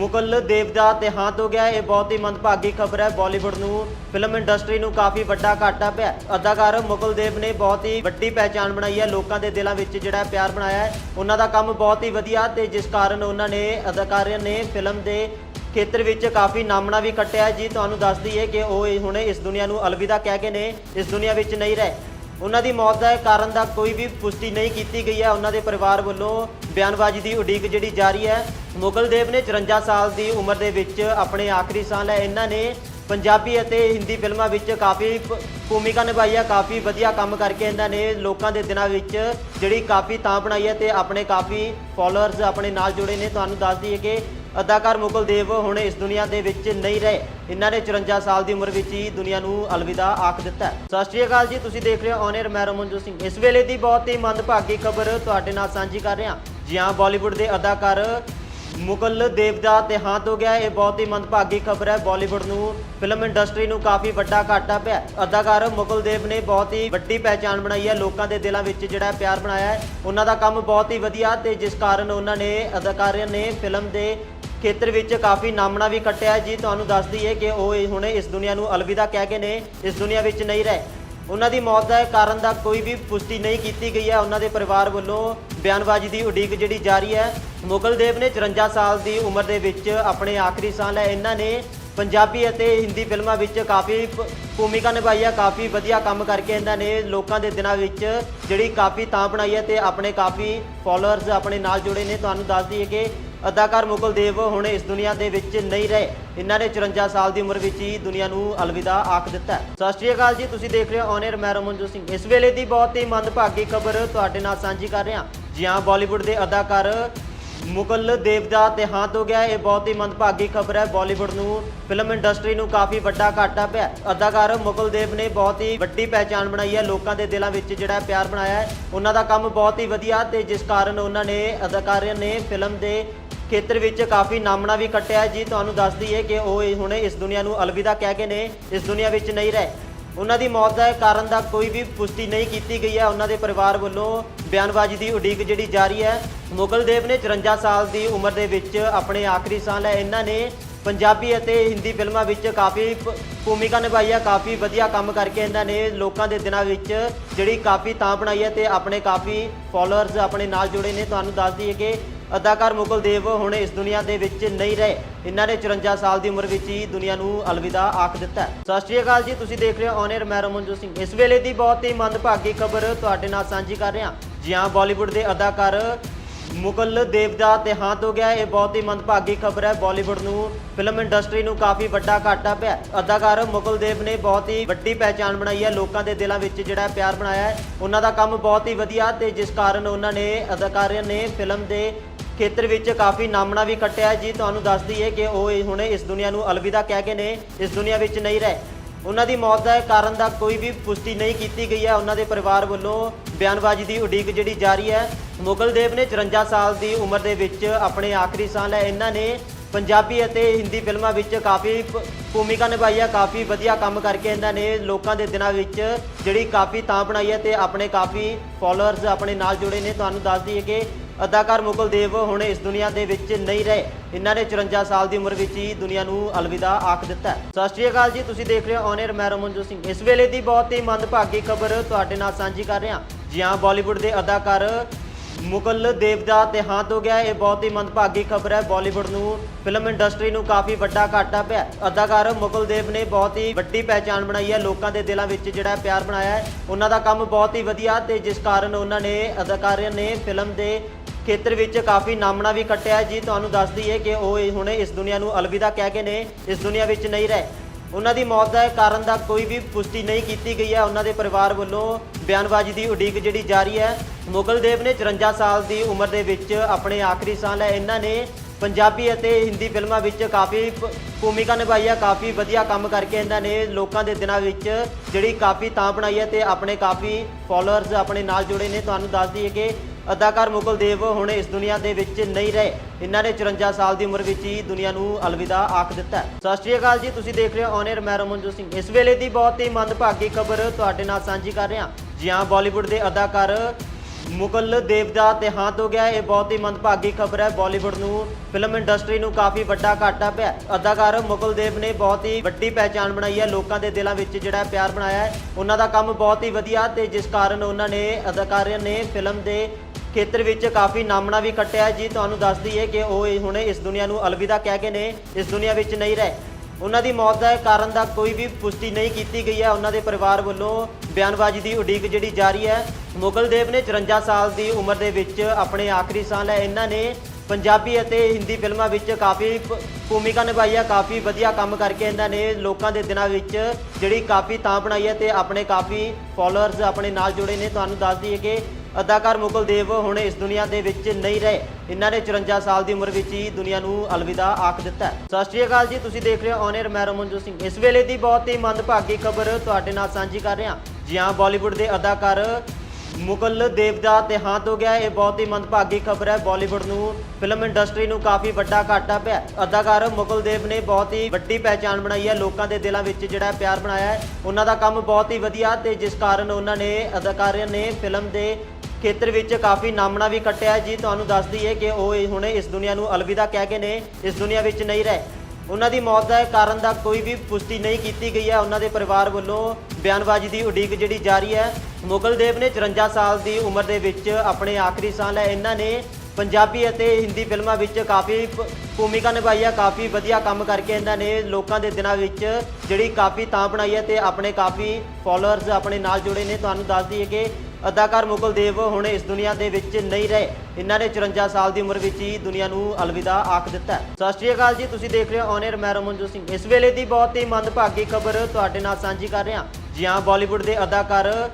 ਮੁਗਲ ਦੇਵ ਦਾ ਦੇਹਾਂਤ ਹੋ ਗਿਆ। ਇਹ ਬਹੁਤ ਹੀ ਮੰਦਭਾਗੀ ਖਬਰ ਹੈ। ਬਾਲੀਵੁੱਡ ਨੂੰ ਫਿਲਮ ਇੰਡਸਟਰੀ ਨੂੰ ਕਾਫੀ ਵੱਡਾ ਘਾਟਾ ਪਿਆ। ਅਦਾਕਾਰ ਮੁਗਲ ਦੇਵ ਨੇ ਬਹੁਤ ਹੀ ਵੱਡੀ ਪਹਿਚਾਣ ਬਣਾਈ ਹੈ। ਲੋਕਾਂ ਦੇ ਦਿਲਾਂ ਵਿੱਚ ਜਿਹੜਾ ਪਿਆਰ ਬਣਾਇਆ ਹੈ, ਉਹਨਾਂ ਦਾ ਕੰਮ ਬਹੁਤ ਹੀ ਵਧੀਆ ਤੇ ਜਿਸ ਕਾਰਨ ਉਹਨਾਂ ਨੇ, ਅਦਾਕਾਰਿਆਂ ਨੇ ਫਿਲਮ ਦੇ ਖੇਤਰ ਵਿੱਚ ਕਾਫੀ ਨਾਮਣਾ ਵੀ ਕੱਟਿਆ ਜੀ, ਤੁਹਾਨੂੰ ਦੱਸ ਦਈਏ ਕਿ ਉਹ ਹੁਣ ਇਸ ਦੁਨੀਆ ਨੂੰ ਅਲਵਿਦਾ ਕਹਿ ਕੇ ਨੇ, ਇਸ ਦੁਨੀਆ ਵਿੱਚ ਨਹੀਂ ਰਹੇ। ਉਹਨਾਂ ਦੀ ਮੌਤ ਦਾ ਕਾਰਨ ਦਾ ਕੋਈ ਵੀ ਪੁਸ਼ਟੀ ਨਹੀਂ ਕੀਤੀ ਗਈ ਹੈ। ਉਹਨਾਂ ਦੇ ਪਰਿਵਾਰ ਵੱਲੋਂ ਬਿਆਨਬਾਜ਼ੀ ਦੀ ਉਡੀਕ ਜਿਹੜੀ ਜਾਰੀ ਹੈ। ਮੁਗਲ ਦੇਵ ਨੇ 54 ਸਾਲ ਦੀ ਉਮਰ ਦੇ ਵਿੱਚ ਆਪਣੇ ਆਖਰੀ ਸਾਹ ਲੈ ਇਹਨਾਂ ਨੇ ਪੰਜਾਬੀ ਅਤੇ ਹਿੰਦੀ ਫਿਲਮਾਂ ਵਿੱਚ ਕਾਫੀ ਭੂਮਿਕਾ ਨਿਭਾਈ ਹੈ। ਕਾਫੀ ਵਧੀਆ ਕੰਮ ਕਰਕੇ ਇਹਨਾਂ ਨੇ ਲੋਕਾਂ ਦੇ ਦਿਨਾਂ ਵਿੱਚ ਜਿਹੜੀ ਕਾਫੀ ਤਾਂ ਬਣਾਈ ਹੈ ਤੇ ਆਪਣੇ ਕਾਫੀ ਫਾਲੋਅਰਸ ਆਪਣੇ ਨਾਲ ਜੁੜੇ ਨੇ। ਤੁਹਾਨੂੰ ਦੱਸ ਦਈਏ ਕਿ ਅਦਾਕਾਰ ਮੁਗਲ ਦੇਵ ਹੁਣ ਇਸ ਦੁਨੀਆ ਦੇ ਵਿੱਚ ਨਹੀਂ ਰਹੇ। ਇਹਨਾਂ ਨੇ 54 ਸਾਲ ਦੀ ਉਮਰ ਵਿੱਚ ਹੀ ਦੁਨੀਆ ਨੂੰ ਅਲਵਿਦਾ ਆਖ ਦਿੱਤਾ ਸਤਿ ਸ਼੍ਰੀ ਅਕਾਲ ਜੀ, ਤੁਸੀਂ ਦੇਖ ਰਹੇ ਹੋ ਔਨ ਮੈਂ ਰਮਨਜੋਤ ਸਿੰਘ। ਇਸ ਵੇਲੇ ਦੀ ਬਹੁਤ ਹੀ ਮੰਦਭਾਗੀ ਖਬਰ ਤੁਹਾਡੇ ਨਾਲ ਸਾਂਝੀ ਕਰ ਰਿਹਾ ਜੀ ਹਾਂ, ਬਾਲੀਵੁੱਡ ਦੇ ਅਦਾਕਾਰ ਮੁਗਲ ਦੇਵ ਦਾ ਦੇਹਾਂਤ ਹੋ ਗਿਆ ਇਹ ਬਹੁਤ ਹੀ ਮੰਦਭਾਗੀ ਖਬਰ ਹੈ। ਬਾਲੀਵੁੱਡ ਨੂੰ, ਫਿਲਮ ਇੰਡਸਟਰੀ ਨੂੰ ਕਾਫੀ ਵੱਡਾ ਘਾਟਾ ਪਿਆ ਅਦਾਕਾਰ ਮੁਗਲ ਦੇਵ ਨੇ ਬਹੁਤ ਹੀ ਵੱਡੀ ਪਹਿਚਾਣ ਬਣਾਈ ਹੈ। ਲੋਕਾਂ ਦੇ ਦਿਲਾਂ ਵਿੱਚ ਜਿਹੜਾ ਪਿਆਰ ਬਣਾਇਆ ਹੈ, ਉਹਨਾਂ ਦਾ ਕੰਮ ਬਹੁਤ ਹੀ ਵਧੀਆ ਤੇ ਜਿਸ ਕਾਰਨ ਉਹਨਾਂ ਨੇ ਅਦਾਕਾਰਿਆਂ ਨੇ ਫਿਲਮ ਦੇ ਖੇਤਰ ਵਿੱਚ ਕਾਫੀ ਨਾਮਣਾ ਵੀ ਕੱਟਿਆ ਜੀ, ਤੁਹਾਨੂੰ ਦੱਸ ਦਈਏ ਕਿ ਉਹ ਹੁਣ ਇਸ ਦੁਨੀਆ ਨੂੰ ਅਲਵਿਦਾ ਕਹਿ ਕੇ ਨੇ, ਇਸ ਦੁਨੀਆ ਵਿੱਚ ਨਹੀਂ ਰਹੇ। ਉਹਨਾਂ ਦੀ ਮੌਤ ਦਾ ਕਾਰਨ ਦਾ ਕੋਈ ਵੀ ਪੁਸ਼ਟੀ ਨਹੀਂ ਕੀਤੀ ਗਈ ਹੈ। ਉਹਨਾਂ ਦੇ ਪਰਿਵਾਰ ਵੱਲੋਂ ਬਿਆਨਬਾਜ਼ੀ ਦੀ ਉਡੀਕ ਜਿਹੜੀ ਜਾਰੀ ਹੈ, ਮੁਗਲ ਦੇਵ ਨੇ 54 ਸਾਲ ਦੀ ਉਮਰ ਦੇ ਵਿੱਚ ਆਪਣੇ ਆਖਰੀ ਸਾਲ ਹੈ। ਇਹਨਾਂ ਨੇ ਪੰਜਾਬੀ ਅਤੇ ਹਿੰਦੀ ਫਿਲਮਾਂ ਵਿੱਚ ਕਾਫੀ ਭੂਮਿਕਾ ਨਿਭਾਈ ਹੈ, ਕਾਫੀ ਵਧੀਆ ਕੰਮ ਕਰਕੇ ਇਹਨਾਂ ਨੇ ਲੋਕਾਂ ਦੇ ਦਿਨਾਂ ਵਿੱਚ ਜਿਹੜੀ ਕਾਫੀ ਤਾਂ ਬਣਾਈ ਹੈ ਤੇ ਆਪਣੇ ਕਾਫੀ ਫਾਲੋਅਰਸ ਆਪਣੇ ਨਾਲ ਜੁੜੇ ਨੇ। ਤੁਹਾਨੂੰ ਦੱਸ ਦਈਏ ਕਿ ਅਦਾਕਾਰ ਮੁਗਲ ਦੇਵ ਹੁਣ ਇਸ ਦੁਨੀਆ ਦੇ ਵਿੱਚ ਨਹੀਂ ਰਹੇ। ਇਹਨਾਂ ਨੇ 54 ਸਾਲ ਦੀ ਉਮਰ ਵਿੱਚ ਹੀ ਦੁਨੀਆ ਨੂੰ ਅਲਵਿਦਾ ਆਖ ਦਿੱਤਾ ਸਤਿ ਸ਼੍ਰੀ ਅਕਾਲ ਜੀ, ਤੁਸੀਂ ਦੇਖ ਰਹੇ ਹੋ ਔਨ 에ਅਰ ਮੈਂ ਰਮਨਜੋਤ ਸਿੰਘ। ਇਸ ਵੇਲੇ ਦੀ ਬਹੁਤ ਹੀ ਮੰਦਭਾਗੀ ਖਬਰ ਤੁਹਾਡੇ ਨਾਲ ਸਾਂਝੀ ਕਰ ਰਿਹਾ ਜੀ ਹਾਂ, ਬਾਲੀਵੁੱਡ ਦੇ ਅਦਾਕਾਰ ਮੁਗਲ ਦੇਵ ਦਾ ਦੇਹਾਂਤ ਹੋ ਗਿਆ ਇਹ ਬਹੁਤ ਹੀ ਮੰਦਭਾਗੀ ਖਬਰ ਹੈ। ਬਾਲੀਵੁੱਡ ਨੂੰ, ਫਿਲਮ ਇੰਡਸਟਰੀ ਨੂੰ ਕਾਫੀ ਵੱਡਾ ਘਾਟਾ ਪਿਆ ਅਦਾਕਾਰ ਮੁਗਲ ਦੇਵ ਨੇ ਬਹੁਤ ਹੀ ਵੱਡੀ ਪਹਿਚਾਣ ਬਣਾਈ ਹੈ। ਲੋਕਾਂ ਦੇ ਦਿਲਾਂ ਵਿੱਚ ਜਿਹੜਾ ਪਿਆਰ ਬਣਾਇਆ ਹੈ, ਉਹਨਾਂ ਦਾ ਕੰਮ ਬਹੁਤ ਹੀ ਵਧੀਆ ਤੇ ਜਿਸ ਕਾਰਨ ਉਹਨਾਂ ਨੇ ਅਦਾਕਾਰਿਆਂ ਨੇ ਫਿਲਮ ਦੇ ਖੇਤਰ ਵਿੱਚ ਕਾਫੀ ਨਾਮਣਾ ਵੀ ਕੱਟਿਆ ਜੀ। ਤੁਹਾਨੂੰ ਦੱਸ ਦਈਏ ਕਿ ਉਹ ਹੁਣ ਇਸ ਦੁਨੀਆ ਨੂੰ ਅਲਵਿਦਾ ਕਹਿ ਕੇ ਨੇ, ਇਸ ਦੁਨੀਆ ਵਿੱਚ ਨਹੀਂ ਰਹੇ। ਉਹਨਾਂ ਦੀ ਮੌਤ ਦਾ ਕਾਰਨ ਦਾ ਕੋਈ ਵੀ ਪੁਸ਼ਟੀ ਨਹੀਂ ਕੀਤੀ ਗਈ ਹੈ। ਉਹਨਾਂ ਦੇ ਪਰਿਵਾਰ ਵੱਲੋਂ ਬਿਆਨਬਾਜ਼ੀ ਦੀ ਉਡੀਕ ਜਿਹੜੀ ਜਾਰੀ ਹੈ। ਮੁਗਲ ਦੇਵ ਨੇ 54 ਸਾਲ ਦੀ ਉਮਰ ਦੇ ਵਿੱਚ ਆਪਣੇ ਆਖਰੀ ਸਾਲ ਹੈ। ਇਹਨਾਂ ਨੇ ਪੰਜਾਬੀ ਅਤੇ ਹਿੰਦੀ ਫਿਲਮਾਂ ਵਿੱਚ ਕਾਫੀ ਭੂਮਿਕਾ ਨਿਭਾਈ ਹੈ। ਕਾਫੀ ਵਧੀਆ ਕੰਮ ਕਰਕੇ ਇਹਨਾਂ ਨੇ ਲੋਕਾਂ ਦੇ ਦਿਨਾਂ ਵਿੱਚ ਜਿਹੜੀ ਕਾਫੀ ਤਾਂ ਬਣਾਈ ਹੈ ਤੇ ਆਪਣੇ ਕਾਫੀ ਫਾਲੋਅਰਸ ਆਪਣੇ ਨਾਲ ਜੁੜੇ ਨੇ। ਤੁਹਾਨੂੰ ਦੱਸ ਦਈਏ ਕਿ ਅਦਾਕਾਰ ਮੁਗਲ ਦੇਵ ਹੁਣ ਇਸ ਦੁਨੀਆ ਦੇ ਵਿੱਚ ਨਹੀਂ ਰਹੇ। ਇਹਨਾਂ ਨੇ 54 ਸਾਲ ਦੀ ਉਮਰ ਵਿੱਚ ਹੀ ਦੁਨੀਆ ਨੂੰ ਅਲਵਿਦਾ ਆਖ ਦਿੱਤਾ ਸਤਿ ਸ਼੍ਰੀ ਅਕਾਲ ਜੀ, ਤੁਸੀਂ ਦੇਖ ਰਹੇ ਹੋ ਔਨ 에ਅਰ ਮੈਂ ਰਮਨਜੋਤ ਸਿੰਘ। ਇਸ ਵੇਲੇ ਦੀ ਬਹੁਤ ਹੀ ਮੰਦਭਾਗੀ ਖਬਰ ਤੁਹਾਡੇ ਨਾਲ ਸਾਂਝੀ ਕਰ ਰਿਹਾ। ਜੀ ਹਾਂ, ਬਾਲੀਵੁੱਡ ਦੇ ਅਦਾਕਾਰ ਮੁਗਲ ਦੇਵ ਦਾ ਦੇਹਾਂਤ ਹੋ ਗਿਆ ਇਹ ਬਹੁਤ ਹੀ ਮੰਦਭਾਗੀ ਖਬਰ ਹੈ। ਬਾਲੀਵੁੱਡ ਨੂੰ, ਫਿਲਮ ਇੰਡਸਟਰੀ ਨੂੰ ਕਾਫੀ ਵੱਡਾ ਘਾਟਾ ਪਿਆ ਅਦਾਕਾਰ ਮੁਗਲ ਦੇਵ ਨੇ ਬਹੁਤ ਹੀ ਵੱਡੀ ਪਹਿਚਾਣ ਬਣਾਈ ਹੈ। ਲੋਕਾਂ ਦੇ ਦਿਲਾਂ ਵਿੱਚ ਜਿਹੜਾ ਪਿਆਰ ਬਣਾਇਆ ਹੈ, ਉਹਨਾਂ ਦਾ ਕੰਮ ਬਹੁਤ ਹੀ ਵਧੀਆ ਤੇ ਜਿਸ ਕਾਰਨ ਉਹਨਾਂ ਨੇ ਅਦਾਕਾਰਿਆਂ ਨੇ ਫਿਲਮ ਦੇ ਖੇਤਰ ਵਿੱਚ ਕਾਫੀ ਨਾਮਣਾ ਵੀ ਕੱਟਿਆ ਜੀ, ਤੁਹਾਨੂੰ ਦੱਸ ਦਈਏ ਕਿ ਉਹ ਹੁਣ ਇਸ ਦੁਨੀਆ ਨੂੰ ਅਲਵਿਦਾ ਕਹਿ ਕੇ ਨੇ, ਇਸ ਦੁਨੀਆ ਵਿੱਚ ਨਹੀਂ ਰਹੇ। ਉਹਨਾਂ ਦੀ ਮੌਤ ਦਾ ਕਾਰਨ ਦਾ ਕੋਈ ਵੀ ਪੁਸ਼ਟੀ ਨਹੀਂ ਕੀਤੀ ਗਈ ਹੈ। ਉਹਨਾਂ ਦੇ ਪਰਿਵਾਰ ਵੱਲੋਂ ਬਿਆਨਬਾਜ਼ੀ ਦੀ ਉਡੀਕ ਜਿਹੜੀ ਜਾਰੀ ਹੈ। ਮੁਗਲ ਦੇਵ ਨੇ 54 ਸਾਲ ਦੀ ਉਮਰ ਦੇ ਵਿੱਚ ਆਪਣੇ ਆਖਰੀ ਸਾਹ ਲੈ ਇਹਨਾਂ ਨੇ ਪੰਜਾਬੀ ਅਤੇ ਹਿੰਦੀ ਫਿਲਮਾਂ ਵਿੱਚ ਕਾਫੀ ਭੂਮਿਕਾ ਨਿਭਾਈ ਹੈ। ਕਾਫੀ ਵਧੀਆ ਕੰਮ ਕਰਕੇ ਇਹਨਾਂ ਨੇ ਲੋਕਾਂ ਦੇ ਦਿਨਾਂ ਵਿੱਚ ਜਿਹੜੀ ਕਾਫੀ ਤਾਂ ਬਣਾਈ ਹੈ ਤੇ ਆਪਣੇ ਕਾਫੀ ਫਾਲੋਅਰਸ ਆਪਣੇ ਨਾਲ ਜੁੜੇ ਨੇ। ਤੁਹਾਨੂੰ ਦੱਸ ਦਈਏ ਕਿ ਅਦਾਕਾਰ ਮੁਗਲ ਦੇਵ ਹੁਣ ਇਸ ਦੁਨੀਆ ਦੇ ਵਿੱਚ ਨਹੀਂ ਰਹੇ। ਇਹਨਾਂ ਨੇ 54 ਸਾਲ ਦੀ ਉਮਰ ਵਿੱਚ ਹੀ ਦੁਨੀਆ ਨੂੰ ਅਲਵਿਦਾ ਆਖ ਦਿੱਤਾ ਸਤਿ ਸ਼੍ਰੀ ਅਕਾਲ ਜੀ, ਤੁਸੀਂ ਦੇਖ ਰਹੇ ਹੋ ਔਨ ਮੈਂ ਰਮਨਜੋਤ ਸਿੰਘ। ਇਸ ਵੇਲੇ ਦੀ ਬਹੁਤ ਹੀ ਮੰਦਭਾਗੀ ਖਬਰ ਤੁਹਾਡੇ ਨਾਲ ਸਾਂਝੀ ਕਰ ਰਿਹਾ ਜੀ ਹਾਂ, ਬਾਲੀਵੁੱਡ ਦੇ ਅਦਾਕਾਰ ਮੁਗਲ ਦੇਵ ਦਾ ਦੇਹਾਂਤ ਹੋ ਗਿਆ ਇਹ ਬਹੁਤ ਹੀ ਮੰਦਭਾਗੀ ਖਬਰ ਹੈ। ਬਾਲੀਵੁੱਡ ਨੂੰ ਫਿਲਮ ਇੰਡਸਟਰੀ ਨੂੰ ਕਾਫੀ ਵੱਡਾ ਘਾਟਾ ਪਿਆ ਅਦਾਕਾਰ ਮੁਗਲ ਦੇਵ ਨੇ ਬਹੁਤ ਹੀ ਵੱਡੀ ਪਹਿਚਾਣ ਬਣਾਈ ਹੈ। ਲੋਕਾਂ ਦੇ ਦਿਲਾਂ ਵਿੱਚ ਜਿਹੜਾ ਪਿਆਰ ਬਣਾਇਆ ਹੈ, ਉਹਨਾਂ ਦਾ ਕੰਮ ਬਹੁਤ ਹੀ ਵਧੀਆ ਤੇ ਜਿਸ ਕਾਰਨ ਉਹਨਾਂ ਨੇ ਅਦਾਕਾਰਿਆਂ ਨੇ ਫਿਲਮ ਦੇ ਖੇਤਰ ਵਿੱਚ ਕਾਫੀ ਨਾਮਣਾ ਵੀ ਕੱਟਿਆ ਜੀ, ਤੁਹਾਨੂੰ ਦੱਸ ਦਈਏ ਕਿ ਉਹ ਹੁਣ ਇਸ ਦੁਨੀਆ ਨੂੰ ਅਲਵਿਦਾ ਕਹਿ ਕੇ ਨੇ, ਇਸ ਦੁਨੀਆ ਵਿੱਚ ਨਹੀਂ ਰਹੇ। ਉਹਨਾਂ ਦੀ ਮੌਤ ਦਾ ਕਾਰਨ ਦਾ ਕੋਈ ਵੀ ਪੁਸ਼ਟੀ ਨਹੀਂ ਕੀਤੀ ਗਈ ਹੈ। ਉਹਨਾਂ ਦੇ ਪਰਿਵਾਰ ਵੱਲੋਂ ਬਿਆਨਬਾਜ਼ੀ ਦੀ ਉਡੀਕ ਜਿਹੜੀ ਜਾਰੀ ਹੈ। ਮੁਗਲ ਦੇਵ ਨੇ 54 ਸਾਲ ਦੀ ਉਮਰ ਦੇ ਵਿੱਚ ਆਪਣੇ ਆਖਰੀ ਸਾਹ ਲੈ ਇਹਨਾਂ ਨੇ ਪੰਜਾਬੀ ਅਤੇ ਹਿੰਦੀ ਫਿਲਮਾਂ ਵਿੱਚ ਕਾਫੀ ਭੂਮਿਕਾ ਨਿਭਾਈ ਹੈ। ਕਾਫੀ ਵਧੀਆ ਕੰਮ ਕਰਕੇ ਇਹਨਾਂ ਨੇ ਲੋਕਾਂ ਦੇ ਦਿਨਾਂ ਵਿੱਚ ਜਿਹੜੀ ਕਾਫੀ ਤਾਂ ਬਣਾਈ ਹੈ ਤੇ ਆਪਣੇ ਕਾਫੀ ਫਾਲੋਅਰਸ ਆਪਣੇ ਨਾਲ ਜੁੜੇ ਨੇ। ਤੁਹਾਨੂੰ ਦੱਸ ਦਈਏ ਕਿ ਅਦਾਕਾਰ ਮੁਕਲ ਦੇਵ ਹੁਣ ਇਸ ਦੁਨੀਆ ਦੇ ਵਿੱਚ ਨਹੀਂ ਰਹੇ। ਇਹਨਾਂ ਨੇ 54 ਸਾਲ ਦੀ ਉਮਰ ਵਿੱਚ ਹੀ ਦੁਨੀਆ ਨੂੰ ਅਲਵਿਦਾ ਆਖ ਦਿੱਤਾ ਸਤਿ ਸ਼੍ਰੀ ਅਕਾਲ ਜੀ, ਤੁਸੀਂ ਦੇਖ ਰਹੇ ਹੋ ਔਨ 에ਅਰ ਮੈਂ ਰਮਨਜੋਤ ਸਿੰਘ। ਇਸ ਵੇਲੇ ਦੀ ਬਹੁਤ ਹੀ ਮੰਦਭਾਗੀ ਖਬਰ ਤੁਹਾਡੇ ਨਾਲ ਸਾਂਝੀ ਕਰ ਰਿਹਾ ਜੀ ਹਾਂ, ਬਾਲੀਵੁੱਡ ਦੇ ਅਦਾਕਾਰ ਮੁਗਲ ਦੇਵਦਾ ਦੇਹਾਂਤ ਹੋ ਗਿਆ ਇਹ ਬਹੁਤ ਹੀ ਮੰਦਭਾਗੀ ਖਬਰ ਹੈ। ਬਾਲੀਵੁੱਡ ਨੂੰ ਫਿਲਮ ਇੰਡਸਟਰੀ ਨੂੰ ਕਾਫੀ ਵੱਡਾ ਘਾਟਾ ਪਿਆ ਅਦਾਕਾਰ ਮੁਗਲ ਦੇਵ ਨੇ ਬਹੁਤ ਹੀ ਵੱਡੀ ਪਹਿਚਾਣ ਬਣਾਈ ਹੈ। ਲੋਕਾਂ ਦੇ ਦਿਲਾਂ ਵਿੱਚ ਜਿਹੜਾ ਪਿਆਰ ਬਣਾਇਆ ਹੈ, ਉਹਨਾਂ ਦਾ ਕੰਮ ਬਹੁਤ ਹੀ ਵਧੀਆ ਤੇ ਜਿਸ ਕਾਰਨ ਉਹਨਾਂ ਨੇ ਅਦਾਕਾਰਿਆਂ ਨੇ ਫਿਲਮ ਦੇ ਖੇਤਰ ਵਿੱਚ ਕਾਫੀ ਨਾਮਣਾ ਵੀ ਕੱਟਿਆ ਜੀ, ਤੁਹਾਨੂੰ ਦੱਸ ਦਈਏ ਕਿ ਉਹ ਹੁਣੇ ਇਸ ਦੁਨੀਆ ਨੂੰ ਅਲਵਿਦਾ ਕਹਿ ਕੇ ਨੇ, ਇਸ ਦੁਨੀਆ ਵਿੱਚ ਨਹੀਂ ਰਹੇ। ਉਹਨਾਂ ਦੀ ਮੌਤ ਦਾ ਕਾਰਨ ਦਾ ਕੋਈ ਵੀ ਪੁਸ਼ਟੀ ਨਹੀਂ ਕੀਤੀ ਗਈ ਹੈ। ਉਹਨਾਂ ਦੇ ਪਰਿਵਾਰ ਵੱਲੋਂ ਬਿਆਨਬਾਜ਼ੀ ਦੀ ਉਡੀਕ ਜਿਹੜੀ ਜਾਰੀ ਹੈ, ਮੁਗਲ ਦੇਵ ਨੇ 54 ਸਾਲ ਦੀ ਉਮਰ ਦੇ ਵਿੱਚ ਆਪਣੇ ਆਖਰੀ ਸਾਹ ਲੈ ਇਹਨਾਂ ਨੇ ਪੰਜਾਬੀ ਅਤੇ ਹਿੰਦੀ ਫਿਲਮਾਂ ਵਿੱਚ ਕਾਫੀ ਭੂਮਿਕਾ ਨਿਭਾਈ ਹੈ। ਕਾਫੀ ਵਧੀਆ ਕੰਮ ਕਰਕੇ ਇਹਨਾਂ ਨੇ ਲੋਕਾਂ ਦੇ ਦਿਨਾਂ ਵਿੱਚ ਜਿਹੜੀ ਕਾਫੀ ਤਾਂ ਬਣਾਈ ਹੈ ਤੇ ਆਪਣੇ ਕਾਫੀ ਫਾਲੋਅਰਸ ਆਪਣੇ ਨਾਲ ਜੁੜੇ ਨੇ। ਤੁਹਾਨੂੰ ਦੱਸ ਦਈਏ ਕਿ ਅਦਾਕਾਰ ਮੁਗਲ ਦੇਵ ਹੁਣ ਇਸ ਦੁਨੀਆ ਦੇ ਵਿੱਚ ਨਹੀਂ ਰਹੇ। ਇਹਨਾਂ ਨੇ 54 ਸਾਲ ਦੀ ਉਮਰ ਵਿੱਚ ਹੀ ਦੁਨੀਆ ਨੂੰ ਅਲਵਿਦਾ ਆਖ ਦਿੱਤਾ ਸਤਿ ਸ਼੍ਰੀ ਅਕਾਲ ਜੀ, ਤੁਸੀਂ ਦੇਖ ਰਹੇ ਹੋ ਔਨ ਮੈਂ ਰਮਨਜੋਤ ਸਿੰਘ। ਇਸ ਵੇਲੇ ਦੀ ਬਹੁਤ ਹੀ ਮੰਦਭਾਗੀ ਖਬਰ ਤੁਹਾਡੇ ਨਾਲ ਸਾਂਝੀ ਕਰ ਰਿਹਾ ਜੀ ਹਾਂ, ਬਾਲੀਵੁੱਡ ਦੇ ਅਦਾਕਾਰ ਮੁਗਲ ਦੇਵ ਦਾ ਦੇਹਾਂਤ ਹੋ ਗਿਆ ਇਹ ਬਹੁਤ ਹੀ ਮੰਦਭਾਗੀ ਖਬਰ ਹੈ। ਬਾਲੀਵੁੱਡ ਨੂੰ, ਫਿਲਮ ਇੰਡਸਟਰੀ ਨੂੰ ਕਾਫੀ ਵੱਡਾ ਘਾਟਾ ਪਿਆ ਅਦਾਕਾਰ ਮੁਗਲ ਦੇਵ ਨੇ ਬਹੁਤ ਹੀ ਵੱਡੀ ਪਹਿਚਾਣ ਬਣਾਈ ਹੈ। ਲੋਕਾਂ ਦੇ ਦਿਲਾਂ ਵਿੱਚ ਜਿਹੜਾ ਪਿਆਰ ਬਣਾਇਆ ਹੈ, ਉਹਨਾਂ ਦਾ ਕੰਮ ਬਹੁਤ ਹੀ ਵਧੀਆ ਤੇ ਜਿਸ ਕਾਰਨ ਉਹਨਾਂ ਨੇ ਅਦਾਕਾਰਿਆਂ ਨੇ ਫਿਲਮ ਦੇ ਖੇਤਰ ਵਿੱਚ ਕਾਫੀ ਨਾਮਣਾ ਵੀ ਕੱਟਿਆ ਜੀ, ਤੁਹਾਨੂੰ ਦੱਸ ਦਈਏ ਕਿ ਉਹ ਹੁਣੇ ਇਸ ਦੁਨੀਆ ਨੂੰ ਅਲਵਿਦਾ ਕਹਿ ਕੇ ਨੇ, ਇਸ ਦੁਨੀਆ ਵਿੱਚ ਨਹੀਂ ਰਹੇ। ਉਹਨਾਂ ਦੀ ਮੌਤ ਦਾ ਕਾਰਨ ਦਾ ਕੋਈ ਵੀ ਪੁਸ਼ਟੀ ਨਹੀਂ ਕੀਤੀ ਗਈ ਹੈ। ਉਹਨਾਂ ਦੇ ਪਰਿਵਾਰ ਵੱਲੋਂ ਬਿਆਨਬਾਜ਼ੀ ਦੀ ਉਡੀਕ ਜਿਹੜੀ ਜਾਰੀ ਹੈ। ਮੁਗਲ ਦੇਵ ਨੇ 54 ਸਾਲ ਦੀ ਉਮਰ ਦੇ ਵਿੱਚ ਆਪਣੇ ਆਖਰੀ ਸਾਲ ਹੈ। ਇਹਨਾਂ ਨੇ ਪੰਜਾਬੀ ਅਤੇ ਹਿੰਦੀ ਫਿਲਮਾਂ ਵਿੱਚ ਕਾਫੀ ਭੂਮਿਕਾ ਨਿਭਾਈ ਹੈ। ਕਾਫੀ ਵਧੀਆ ਕੰਮ ਕਰਕੇ ਇਹਨਾਂ ਨੇ ਲੋਕਾਂ ਦੇ ਦਿਨਾਂ ਵਿੱਚ ਜਿਹੜੀ ਕਾਫੀ ਤਾਂ ਬਣਾਈ ਹੈ ਤੇ ਆਪਣੇ ਕਾਫੀ ਫਾਲੋਅਰਸ ਆਪਣੇ ਨਾਲ ਜੁੜੇ ਨੇ। ਤੁਹਾਨੂੰ ਦੱਸ ਦਈਏ ਕਿ ਅਦਾਕਾਰ ਮੁਗਲ ਦੇਵ ਹੁਣ ਇਸ ਦੁਨੀਆ ਦੇ ਵਿੱਚ ਨਹੀਂ ਰਹੇ। ਇਹਨਾਂ ਨੇ 54 ਸਾਲ ਦੀ ਉਮਰ ਵਿੱਚ ਹੀ ਦੁਨੀਆ ਨੂੰ ਅਲਵਿਦਾ ਆਖ ਦਿੱਤਾ ਸਤਿ ਸ਼੍ਰੀ ਅਕਾਲ ਜੀ, ਤੁਸੀਂ ਦੇਖ ਰਹੇ ਹੋ ਔਨ ਮੈਂ ਰਮਨਜੋਤ ਸਿੰਘ। ਇਸ ਵੇਲੇ ਦੀ ਬਹੁਤ ਹੀ ਮੰਦਭਾਗੀ ਖਬਰ ਤੁਹਾਡੇ ਨਾਲ ਸਾਂਝੀ ਕਰ ਰਿਹਾ। ਜੀ ਹਾਂ, ਬਾਲੀਵੁੱਡ ਦੇ ਅਦਾਕਾਰ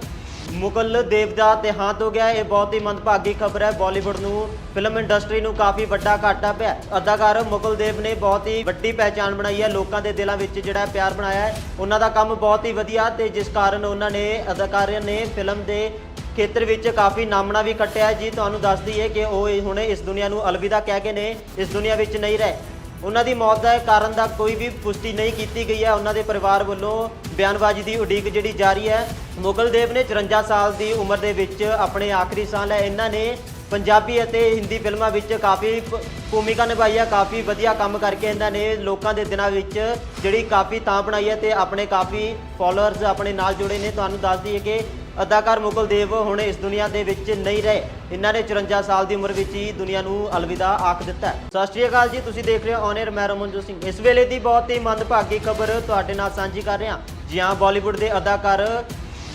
ਮੁਗਲ ਦੇਵ ਦਾ ਦੇਹਾਂਤ ਹੋ ਗਿਆ। ਇਹ ਬਹੁਤ ਹੀ ਮੰਦਭਾਗੀ ਖਬਰ ਹੈ। ਬਾਲੀਵੁੱਡ ਨੂੰ, ਫਿਲਮ ਇੰਡਸਟਰੀ ਨੂੰ ਕਾਫੀ ਵੱਡਾ ਘਾਟਾ ਪਿਆ ਅਦਾਕਾਰ ਮੁਗਲ ਦੇਵ ਨੇ ਬਹੁਤ ਹੀ ਵੱਡੀ ਪਹਿਚਾਣ ਬਣਾਈ ਹੈ। ਲੋਕਾਂ ਦੇ ਦਿਲਾਂ ਵਿੱਚ ਜਿਹੜਾ ਪਿਆਰ ਬਣਾਇਆ ਹੈ, ਉਹਨਾਂ ਦਾ ਕੰਮ ਬਹੁਤ ਹੀ ਵਧੀਆ ਤੇ ਜਿਸ ਕਾਰਨ ਉਹਨਾਂ ਨੇ ਅਦਾਕਾਰਿਆਂ ਨੇ ਫਿਲਮ ਦੇ ਖੇਤਰ ਵਿੱਚ ਕਾਫੀ ਨਾਮਣਾ ਵੀ ਕੱਟਿਆ ਜੀ। ਤੁਹਾਨੂੰ ਦੱਸਦੀ ਹੈ ਕਿ ਉਹ ਹੁਣ ਇਸ ਦੁਨੀਆ ਨੂੰ ਅਲਵਿਦਾ ਕਹਿ ਕੇ ਨੇ, ਇਸ ਦੁਨੀਆ ਵਿੱਚ ਨਹੀਂ ਰਹੇ। ਉਹਨਾਂ ਦੀ ਮੌਤ ਦਾ ਕਾਰਨ ਦਾ ਕੋਈ ਵੀ ਪੁਸ਼ਟੀ ਨਹੀਂ ਕੀਤੀ ਗਈ ਹੈ। ਉਹਨਾਂ ਦੇ ਪਰਿਵਾਰ ਵੱਲੋਂ ਬਿਆਨਬਾਜ਼ੀ ਦੀ ਉਡੀਕ ਜਿਹੜੀ ਜਾਰੀ ਹੈ। ਮੁਗਲ ਦੇਵ ਨੇ 54 ਸਾਲ ਦੀ ਉਮਰ ਦੇ ਵਿੱਚ ਆਪਣੇ ਆਖਰੀ ਸਾਲ ਹੈ। ਇਹਨਾਂ ਨੇ ਪੰਜਾਬੀ ਅਤੇ ਹਿੰਦੀ ਫਿਲਮਾਂ ਵਿੱਚ ਕਾਫੀ ਭੂਮਿਕਾ ਨਿਭਾਈ ਹੈ। ਕਾਫੀ ਵਧੀਆ ਕੰਮ ਕਰਕੇ ਇਹਨਾਂ ਨੇ ਲੋਕਾਂ ਦੇ ਦਿਨਾਂ ਵਿੱਚ ਜਿਹੜੀ ਕਾਫੀ ਤਾਂ ਬਣਾਈ ਹੈ ਤੇ ਆਪਣੇ ਕਾਫੀ ਫਾਲੋਅਰਸ ਆਪਣੇ ਨਾਲ ਜੁੜੇ ਨੇ। ਤੁਹਾਨੂੰ ਦੱਸ ਦਈਏ ਕਿ ਅਦਾਕਾਰ ਮੁਗਲ ਦੇਵ ਹੁਣ ਇਸ ਦੁਨੀਆ ਦੇ ਵਿੱਚ ਨਹੀਂ ਰਹੇ। ਇਹਨਾਂ ਨੇ 54 ਸਾਲ ਦੀ ਉਮਰ ਵਿੱਚ ਹੀ ਦੁਨੀਆ ਨੂੰ ਅਲਵਿਦਾ ਆਖ ਦਿੱਤਾ ਸਤਿ ਸ਼੍ਰੀ ਅਕਾਲ ਜੀ, ਤੁਸੀਂ ਦੇਖ ਰਹੇ ਹੋ ਔਨ ਮੈਂ ਰਮਨਜੋਤ ਸਿੰਘ। ਇਸ ਵੇਲੇ ਦੀ ਬਹੁਤ ਹੀ ਮੰਦਭਾਗੀ ਖਬਰ ਤੁਹਾਡੇ ਨਾਲ ਸਾਂਝੀ ਕਰ ਰਿਹਾ। ਜੀ ਹਾਂ, ਬਾਲੀਵੁੱਡ ਦੇ ਅਦਾਕਾਰ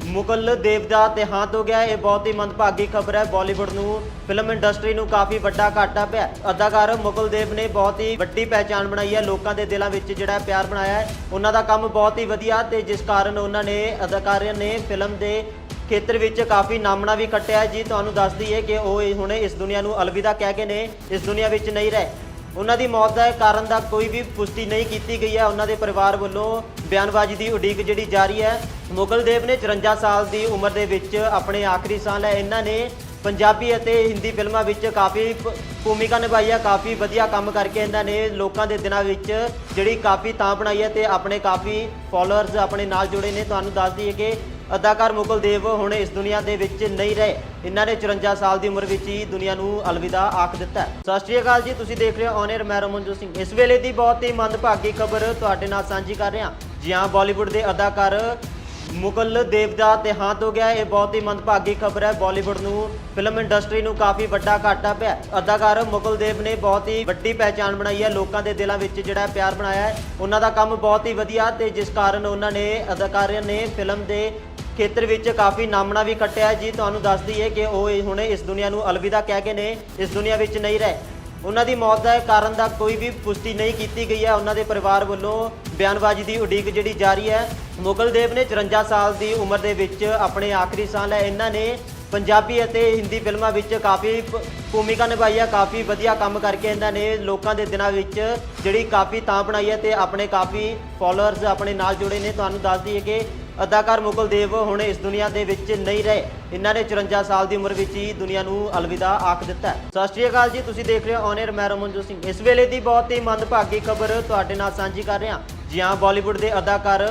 ਮੁਗਲ ਦੇਵ ਦਾ ਦੇਹਾਂਤ ਹੋ ਗਿਆ ਇਹ ਬਹੁਤ ਹੀ ਮੰਦਭਾਗੀ ਖਬਰ ਹੈ। ਬਾਲੀਵੁੱਡ ਨੂੰ, ਫਿਲਮ ਇੰਡਸਟਰੀ ਨੂੰ ਕਾਫੀ ਵੱਡਾ ਘਾਟਾ ਪਿਆ ਅਦਾਕਾਰ ਮੁਗਲ ਦੇਵ ਨੇ ਬਹੁਤ ਹੀ ਵੱਡੀ ਪਹਿਚਾਣ ਬਣਾਈ ਹੈ। ਲੋਕਾਂ ਦੇ ਦਿਲਾਂ ਵਿੱਚ ਜਿਹੜਾ ਪਿਆਰ ਬਣਾਇਆ ਹੈ, ਉਹਨਾਂ ਦਾ ਕੰਮ ਬਹੁਤ ਹੀ ਵਧੀਆ ਤੇ ਜਿਸ ਕਾਰਨ ਉਹਨਾਂ ਨੇ ਅਦਾਕਾਰਿਆਂ ਨੇ ਫਿਲਮ ਦੇ ਖੇਤਰ ਵਿੱਚ ਕਾਫੀ ਨਾਮਣਾ ਵੀ ਕੱਟਿਆ ਜੀ, ਤੁਹਾਨੂੰ ਦੱਸ ਦਈਏ ਕਿ ਉਹ ਹੁਣ ਇਸ ਦੁਨੀਆ ਨੂੰ ਅਲਵਿਦਾ ਕਹਿ ਕੇ ਨੇ, ਇਸ ਦੁਨੀਆ ਵਿੱਚ ਨਹੀਂ ਰਹੇ। ਉਹਨਾਂ ਦੀ ਮੌਤ ਦਾ ਕਾਰਨ ਦਾ ਕੋਈ ਵੀ ਪੁਸ਼ਟੀ ਨਹੀਂ ਕੀਤੀ ਗਈ ਹੈ। ਉਹਨਾਂ ਦੇ ਪਰਿਵਾਰ ਵੱਲੋਂ ਬਿਆਨਬਾਜ਼ੀ ਦੀ ਉਡੀਕ ਜਿਹੜੀ ਜਾਰੀ ਹੈ। ਮੁਗਲ ਦੇਵ ਨੇ 54 ਸਾਲ ਦੀ ਉਮਰ ਦੇ ਵਿੱਚ ਆਪਣੇ ਆਖਰੀ ਸਾਹ ਲੈ ਇਹਨਾਂ ਨੇ ਪੰਜਾਬੀ ਅਤੇ ਹਿੰਦੀ ਫਿਲਮਾਂ ਵਿੱਚ ਕਾਫੀ ਭੂਮਿਕਾ ਨਿਭਾਈ ਹੈ। ਕਾਫੀ ਵਧੀਆ ਕੰਮ ਕਰਕੇ ਇਹਨਾਂ ਨੇ ਲੋਕਾਂ ਦੇ ਦਿਨਾਂ ਵਿੱਚ ਜਿਹੜੀ ਕਾਫੀ ਤਾਂ ਬਣਾਈ ਹੈ ਤੇ ਆਪਣੇ ਕਾਫੀ ਫਾਲੋਅਰਸ ਆਪਣੇ ਨਾਲ ਜੁੜੇ ਨੇ। ਤੁਹਾਨੂੰ ਦੱਸ ਦਈਏ ਕਿ ਅਦਾਕਾਰ ਮੁਗਲ ਦੇਵ ਹੁਣ ਇਸ ਦੁਨੀਆ ਦੇ ਵਿੱਚ ਨਹੀਂ ਰਹੇ। ਇਹਨਾਂ ਨੇ 54 ਸਾਲ ਦੀ ਉਮਰ ਵਿੱਚ ਹੀ ਦੁਨੀਆ ਨੂੰ ਅਲਵਿਦਾ ਆਖ ਦਿੱਤਾ ਸਤਿ ਸ਼੍ਰੀ ਅਕਾਲ ਜੀ, ਤੁਸੀਂ ਦੇਖ ਰਹੇ ਹੋ ਔਨ ਮੈਂ ਰਮਨਜੋਤ ਸਿੰਘ। ਇਸ ਵੇਲੇ ਦੀ ਬਹੁਤ ਹੀ ਮੰਦਭਾਗੀ ਖਬਰ ਤੁਹਾਡੇ ਨਾਲ ਸਾਂਝੀ ਕਰ ਰਿਹਾ ਜੀ ਹਾਂ, ਬਾਲੀਵੁੱਡ ਦੇ ਅਦਾਕਾਰ ਮੁਗਲ ਦੇਵ ਦਾ ਦੇਹਾਂਤ ਹੋ ਗਿਆ ਇਹ ਬਹੁਤ ਹੀ ਮੰਦਭਾਗੀ ਖਬਰ ਹੈ। ਬਾਲੀਵੁੱਡ ਨੂੰ ਫਿਲਮ ਇੰਡਸਟਰੀ ਨੂੰ ਕਾਫੀ ਵੱਡਾ ਘਾਟਾ ਪਿਆ ਅਦਾਕਾਰ ਮੁਗਲ ਦੇਵ ਨੇ ਬਹੁਤ ਹੀ ਵੱਡੀ ਪਹਿਚਾਣ ਬਣਾਈ ਹੈ। ਲੋਕਾਂ ਦੇ ਦਿਲਾਂ ਵਿੱਚ ਜਿਹੜਾ ਪਿਆਰ ਬਣਾਇਆ ਹੈ, ਉਹਨਾਂ ਦਾ ਕੰਮ ਬਹੁਤ ਹੀ ਵਧੀਆ ਤੇ ਜਿਸ ਕਾਰਨ ਉਹਨਾਂ ਨੇ ਅਦਾਕਾਰਿਆਂ ਨੇ ਫਿਲਮ ਦੇ ਖੇਤਰ ਵਿੱਚ ਕਾਫੀ ਨਾਮਣਾ ਵੀ ਕੱਟਿਆ ਜੀ, ਤੁਹਾਨੂੰ ਦੱਸ ਦਈਏ ਕਿ ਉਹ ਹੁਣ ਇਸ ਦੁਨੀਆ ਨੂੰ ਅਲਵਿਦਾ ਕਹਿ ਕੇ ਨੇ, ਇਸ ਦੁਨੀਆ ਵਿੱਚ ਨਹੀਂ ਰਹੇ। ਉਹਨਾਂ ਦੀ ਮੌਤ ਦਾ ਕਾਰਨ ਦਾ ਕੋਈ ਵੀ ਪੁਸ਼ਟੀ ਨਹੀਂ ਕੀਤੀ ਗਈ ਹੈ। ਉਹਨਾਂ ਦੇ ਪਰਿਵਾਰ ਵੱਲੋਂ ਬਿਆਨਬਾਜ਼ੀ ਦੀ ਉਡੀਕ ਜਿਹੜੀ ਜਾਰੀ ਹੈ। ਮੁਗਲ ਦੇਵ ਨੇ 54 ਸਾਲ ਦੀ ਉਮਰ ਦੇ ਵਿੱਚ ਆਪਣੇ ਆਖਰੀ ਸਾਹ ਲੈ ਇਹਨਾਂ ਨੇ ਪੰਜਾਬੀ ਅਤੇ ਹਿੰਦੀ ਫਿਲਮਾਂ ਵਿੱਚ ਕਾਫੀ ਭੂਮਿਕਾ ਨਿਭਾਈ ਹੈ। ਕਾਫੀ ਵਧੀਆ ਕੰਮ ਕਰਕੇ ਇਹਨਾਂ ਨੇ ਲੋਕਾਂ ਦੇ ਦਿਨਾਂ ਵਿੱਚ ਜਿਹੜੀ ਕਾਫੀ ਤਾਂ ਬਣਾਈ ਹੈ ਤੇ ਆਪਣੇ ਕਾਫੀ ਫਾਲੋਅਰਸ ਆਪਣੇ ਨਾਲ ਜੁੜੇ ਨੇ। ਤੁਹਾਨੂੰ ਦੱਸ ਦਈਏ ਕਿ ਅਦਾਕਾਰ ਮੁਗਲ ਦੇਵ ਹੁਣ ਇਸ ਦੁਨੀਆ ਦੇ ਵਿੱਚ ਨਹੀਂ ਰਹੇ। ਇਹਨਾਂ ਨੇ 54 ਸਾਲ ਦੀ ਉਮਰ ਵਿੱਚ ਹੀ ਦੁਨੀਆ ਨੂੰ ਅਲਵਿਦਾ ਆਖ ਦਿੱਤਾ ਸਤਿ ਸ਼੍ਰੀ ਅਕਾਲ ਜੀ, ਤੁਸੀਂ ਦੇਖ ਰਹੇ ਹੋ ਔਨ 에ਅਰ ਮੈਂ ਰਮਨਜੋਤ ਸਿੰਘ। ਇਸ ਵੇਲੇ ਦੀ ਬਹੁਤ ਹੀ ਮੰਦਭਾਗੀ ਖਬਰ ਤੁਹਾਡੇ ਨਾਲ ਸਾਂਝੀ ਕਰ ਰਿਹਾ ਜੀ ਹਾਂ, ਬਾਲੀਵੁੱਡ ਦੇ ਅਦਾਕਾਰ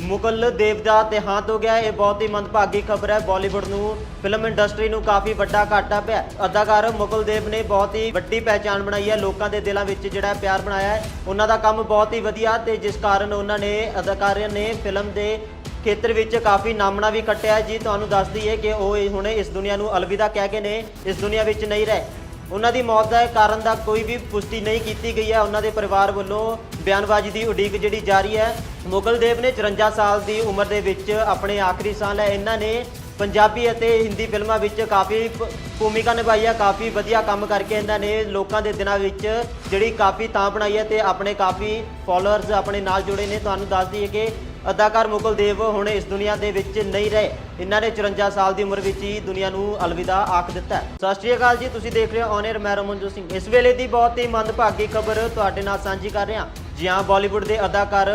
ਮੁਗਲ ਦੇਵਦਾ ਦੇਹਾਂਤ ਹੋ ਗਿਆ ਇਹ ਬਹੁਤ ਹੀ ਮੰਦਭਾਗੀ ਖਬਰ ਹੈ। ਬਾਲੀਵੁੱਡ ਨੂੰ ਫਿਲਮ ਇੰਡਸਟਰੀ ਨੂੰ ਕਾਫੀ ਵੱਡਾ ਘਾਟਾ ਪਿਆ ਅਦਾਕਾਰ ਮੁਗਲ ਦੇਵ ਨੇ ਬਹੁਤ ਹੀ ਵੱਡੀ ਪਹਿਚਾਣ ਬਣਾਈ ਹੈ। ਲੋਕਾਂ ਦੇ ਦਿਲਾਂ ਵਿੱਚ ਜਿਹੜਾ ਪਿਆਰ ਬਣਾਇਆ ਹੈ, ਉਹਨਾਂ ਦਾ ਕੰਮ ਬਹੁਤ ਹੀ ਵਧੀਆ ਤੇ ਜਿਸ ਕਾਰਨ ਉਹਨਾਂ ਨੇ ਅਦਾਕਾਰਿਆਂ ਨੇ ਫਿਲਮ ਦੇ ਖੇਤਰ ਵਿੱਚ ਕਾਫੀ ਨਾਮਣਾ ਵੀ ਕੱਟਿਆ ਜੀ, ਤੁਹਾਨੂੰ ਦੱਸ ਦਈਏ ਕਿ ਉਹ ਹੁਣੇ ਇਸ ਦੁਨੀਆ ਨੂੰ ਅਲਵਿਦਾ ਕਹਿ ਕੇ ਨੇ, ਇਸ ਦੁਨੀਆ ਵਿੱਚ ਨਹੀਂ ਰਹੇ। ਉਹਨਾਂ ਦੀ ਮੌਤ ਦਾ ਕਾਰਨ ਦਾ ਕੋਈ ਵੀ ਪੁਸ਼ਟੀ ਨਹੀਂ ਕੀਤੀ ਗਈ ਹੈ। ਉਹਨਾਂ ਦੇ ਪਰਿਵਾਰ ਵੱਲੋਂ ਬਿਆਨਬਾਜ਼ੀ ਦੀ ਉਡੀਕ ਜਿਹੜੀ ਜਾਰੀ ਹੈ, ਮੁਗਲ ਦੇਵ ਨੇ 54 ਸਾਲ ਦੀ ਉਮਰ ਦੇ ਵਿੱਚ ਆਪਣੇ ਆਖਰੀ ਸਾਹ ਲੈ ਇਹਨਾਂ ਨੇ ਪੰਜਾਬੀ ਅਤੇ ਹਿੰਦੀ ਫਿਲਮਾਂ ਵਿੱਚ ਕਾਫੀ ਭੂਮਿਕਾ ਨਿਭਾਈ ਹੈ। ਕਾਫੀ ਵਧੀਆ ਕੰਮ ਕਰਕੇ ਇਹਨਾਂ ਨੇ ਲੋਕਾਂ ਦੇ ਦਿਨਾਂ ਵਿੱਚ ਜਿਹੜੀ ਕਾਫੀ ਤਾਂ ਬਣਾਈ ਹੈ ਤੇ ਆਪਣੇ ਕਾਫੀ ਫਾਲੋਅਰਸ ਆਪਣੇ ਨਾਲ ਜੁੜੇ ਨੇ। ਤੁਹਾਨੂੰ ਦੱਸ ਦਈਏ ਕਿ ਅਦਾਕਾਰ ਮੁਗਲ ਦੇਵ ਹੁਣ ਇਸ ਦੁਨੀਆ ਦੇ ਵਿੱਚ ਨਹੀਂ ਰਹੇ। ਇਹਨਾਂ ਨੇ 54 ਸਾਲ ਦੀ ਉਮਰ ਵਿੱਚ ਹੀ ਦੁਨੀਆ ਨੂੰ ਅਲਵਿਦਾ ਆਖ ਦਿੱਤਾ ਸਤਿ ਸ਼੍ਰੀ ਅਕਾਲ ਜੀ, ਤੁਸੀਂ ਦੇਖ ਰਹੇ ਹੋ ਔਨ ਮੈਂ ਰਮਨਜੋਤ ਸਿੰਘ। ਇਸ ਵੇਲੇ ਦੀ ਬਹੁਤ ਹੀ ਮੰਦਭਾਗੀ ਖਬਰ ਤੁਹਾਡੇ ਨਾਲ ਸਾਂਝੀ ਕਰ ਰਿਹਾ ਜੀ ਹਾਂ, ਬਾਲੀਵੁੱਡ ਦੇ ਅਦਾਕਾਰ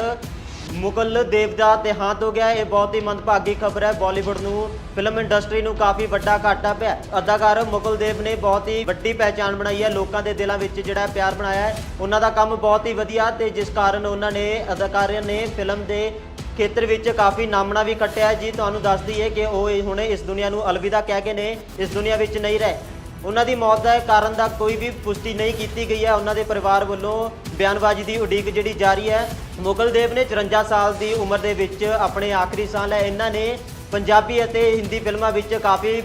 ਮੁਗਲ ਦੇਵ ਦਾ ਦੇਹਾਂਤ ਹੋ ਗਿਆ ਇਹ ਬਹੁਤ ਹੀ ਮੰਦਭਾਗੀ ਖਬਰ ਹੈ। ਬਾਲੀਵੁੱਡ ਨੂੰ, ਫਿਲਮ ਇੰਡਸਟਰੀ ਨੂੰ ਕਾਫੀ ਵੱਡਾ ਘਾਟਾ ਪਿਆ ਅਦਾਕਾਰ ਮੁਗਲ ਦੇਵ ਨੇ ਬਹੁਤ ਹੀ ਵੱਡੀ ਪਹਿਚਾਣ ਬਣਾਈ ਹੈ। ਲੋਕਾਂ ਦੇ ਦਿਲਾਂ ਵਿੱਚ ਜਿਹੜਾ ਪਿਆਰ ਬਣਾਇਆ ਹੈ, ਉਹਨਾਂ ਦਾ ਕੰਮ ਬਹੁਤ ਹੀ ਵਧੀਆ ਤੇ ਜਿਸ ਕਾਰਨ ਉਹਨਾਂ ਨੇ ਅਦਾਕਾਰਿਆਂ ਨੇ ਫਿਲਮ ਦੇ ਖੇਤਰ ਵਿੱਚ ਕਾਫੀ ਨਾਮਣਾ ਵੀ ਕੱਟਿਆ ਜੀ, ਤੁਹਾਨੂੰ ਦੱਸ ਦਈਏ ਕਿ ਉਹ ਹੁਣੇ ਇਸ ਦੁਨੀਆ ਨੂੰ ਅਲਵਿਦਾ ਕਹਿ ਕੇ ਨੇ, ਇਸ ਦੁਨੀਆ ਵਿੱਚ ਨਹੀਂ ਰਹੇ। ਉਹਨਾਂ ਦੀ ਮੌਤ ਦਾ ਕਾਰਨ ਦਾ ਕੋਈ ਵੀ ਪੁਸ਼ਟੀ ਨਹੀਂ ਕੀਤੀ ਗਈ ਹੈ। ਉਹਨਾਂ ਦੇ ਪਰਿਵਾਰ ਵੱਲੋਂ ਬਿਆਨਬਾਜ਼ੀ ਦੀ ਉਡੀਕ ਜਿਹੜੀ ਜਾਰੀ ਹੈ। ਮੁਗਲ ਦੇਵ ਨੇ 54 ਸਾਲ ਦੀ ਉਮਰ ਦੇ ਵਿੱਚ ਆਪਣੇ ਆਖਰੀ ਸਾਲ ਹੈ। ਇਹਨਾਂ ਨੇ ਪੰਜਾਬੀ ਅਤੇ ਹਿੰਦੀ ਫਿਲਮਾਂ ਵਿੱਚ ਕਾਫੀ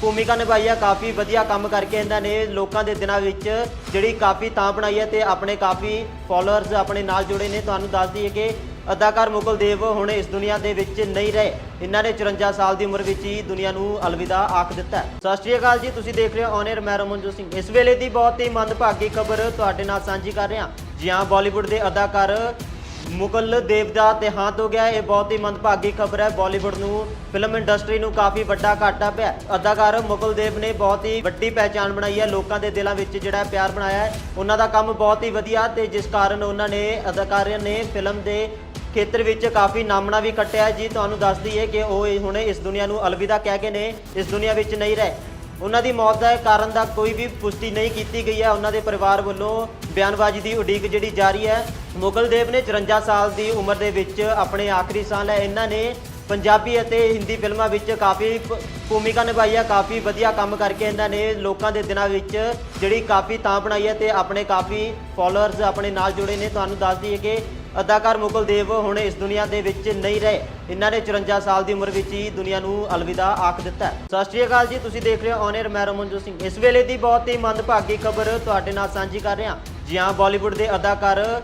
ਭੂਮਿਕਾ ਨਿਭਾਈ ਹੈ। ਕਾਫੀ ਵਧੀਆ ਕੰਮ ਕਰਕੇ ਇਹਨਾਂ ਨੇ ਲੋਕਾਂ ਦੇ ਦਿਨਾਂ ਵਿੱਚ ਜਿਹੜੀ ਕਾਫੀ ਤਾਂ ਬਣਾਈ ਹੈ ਤੇ ਆਪਣੇ ਕਾਫੀ ਫਾਲੋਅਰਸ ਆਪਣੇ ਨਾਲ ਜੁੜੇ ਨੇ। ਤੁਹਾਨੂੰ ਦੱਸ ਦਈਏ ਕਿ ਅਦਾਕਾਰ ਮੁਗਲ ਦੇਵ ਹੁਣ ਇਸ ਦੁਨੀਆ ਦੇ ਵਿੱਚ ਨਹੀਂ ਰਹੇ। ਇਹਨਾਂ ਨੇ 54 ਸਾਲ ਦੀ ਉਮਰ ਵਿੱਚ ਹੀ ਦੁਨੀਆ ਨੂੰ ਅਲਵਿਦਾ ਆਖ ਦਿੱਤਾ ਸਤਿ ਸ਼੍ਰੀ ਅਕਾਲ ਜੀ, ਤੁਸੀਂ ਦੇਖ ਰਹੇ ਹੋ ਔਨ 에ਅਰ ਮੈਂ ਰਮਨਜੋਤ ਸਿੰਘ। ਇਸ ਵੇਲੇ ਦੀ ਬਹੁਤ ਹੀ ਮੰਦਭਾਗੀ ਖਬਰ ਤੁਹਾਡੇ ਨਾਲ ਸਾਂਝੀ ਕਰ ਰਿਹਾ ਜੀ ਹਾਂ, ਬਾਲੀਵੁੱਡ ਦੇ ਅਦਾਕਾਰ ਮੁਗਲ ਦੇਵ ਦਾ ਦੇਹਾਂਤ ਹੋ ਗਿਆ ਇਹ ਬਹੁਤ ਹੀ ਮੰਦਭਾਗੀ ਖਬਰ ਹੈ। ਬਾਲੀਵੁੱਡ ਨੂੰ, ਫਿਲਮ ਇੰਡਸਟਰੀ ਨੂੰ ਕਾਫੀ ਵੱਡਾ ਘਾਟਾ ਪਿਆ ਅਦਾਕਾਰ ਮੁਗਲ ਦੇਵ ਨੇ ਬਹੁਤ ਹੀ ਵੱਡੀ ਪਹਿਚਾਣ ਬਣਾਈ ਹੈ। ਲੋਕਾਂ ਦੇ ਦਿਲਾਂ ਵਿੱਚ ਜਿਹੜਾ ਪਿਆਰ ਬਣਾਇਆ ਹੈ, ਉਹਨਾਂ ਦਾ ਕੰਮ ਬਹੁਤ ਹੀ ਵਧੀਆ ਤੇ ਜਿਸ ਕਾਰਨ ਉਹਨਾਂ ਨੇ ਅਦਾਕਾਰਿਆਂ ਨੇ ਫਿਲਮ ਦੇ ਖੇਤਰ ਵਿੱਚ ਕਾਫੀ ਨਾਮਣਾ ਵੀ ਕੱਟਿਆ ਜੀ। ਤੁਹਾਨੂੰ ਦੱਸਦੀ ਹੈ ਕਿ ਉਹ ਹੁਣ ਇਸ ਦੁਨੀਆ ਨੂੰ ਅਲਵਿਦਾ ਕਹਿ ਕੇ ਨੇ, ਇਸ ਦੁਨੀਆ ਵਿੱਚ ਨਹੀਂ ਰਹੇ। ਉਹਨਾਂ ਦੀ ਮੌਤ ਦਾ ਕਾਰਨ ਦਾ ਕੋਈ ਵੀ ਪੁਸ਼ਟੀ ਨਹੀਂ ਕੀਤੀ ਗਈ ਹੈ। ਉਹਨਾਂ ਦੇ ਪਰਿਵਾਰ ਵੱਲੋਂ ਬਿਆਨਬਾਜ਼ੀ ਦੀ ਉਡੀਕ ਜਿਹੜੀ ਜਾਰੀ ਹੈ। ਮੁਗਲ ਦੇਵ ਨੇ 54 ਸਾਲ ਦੀ ਉਮਰ ਦੇ ਵਿੱਚ ਆਪਣੇ ਆਖਰੀ ਸਾਲ ਹੈ। ਇਹਨਾਂ ਨੇ ਪੰਜਾਬੀ ਅਤੇ ਹਿੰਦੀ ਫਿਲਮਾਂ ਵਿੱਚ ਕਾਫੀ ਭੂਮਿਕਾ ਨਿਭਾਈ ਹੈ। ਕਾਫੀ ਵਧੀਆ ਕੰਮ ਕਰਕੇ ਇਹਨਾਂ ਨੇ ਲੋਕਾਂ ਦੇ ਦਿਨਾਂ ਵਿੱਚ ਜਿਹੜੀ ਕਾਫੀ ਤਾਂ ਬਣਾਈ ਹੈ ਤੇ ਆਪਣੇ ਕਾਫੀ ਫਾਲੋਅਰਸ ਆਪਣੇ ਨਾਲ ਜੁੜੇ ਨੇ। ਤੁਹਾਨੂੰ ਦੱਸ ਦਈਏ ਕਿ ਅਦਾਕਾਰ ਮੁਗਲ ਦੇਵ ਹੁਣ ਇਸ ਦੁਨੀਆ ਦੇ ਵਿੱਚ ਨਹੀਂ ਰਹੇ। ਇਹਨਾਂ ਨੇ 54 ਸਾਲ ਦੀ ਉਮਰ ਵਿੱਚ ਹੀ ਦੁਨੀਆ ਨੂੰ ਅਲਵਿਦਾ ਆਖ ਦਿੱਤਾ ਸਤਿ ਸ਼੍ਰੀ ਅਕਾਲ ਜੀ, ਤੁਸੀਂ ਦੇਖ ਰਹੇ ਹੋ ਔਨ 에ਅਰ ਮੈਂ ਰਮਨਜੋਤ ਸਿੰਘ। ਇਸ ਵੇਲੇ ਦੀ ਬਹੁਤ ਹੀ ਮੰਦਭਾਗੀ ਖਬਰ ਤੁਹਾਡੇ ਨਾਲ ਸਾਂਝੀ ਕਰ ਰਿਹਾ। ਜੀ ਹਾਂ, ਬਾਲੀਵੁੱਡ ਦੇ ਅਦਾਕਾਰ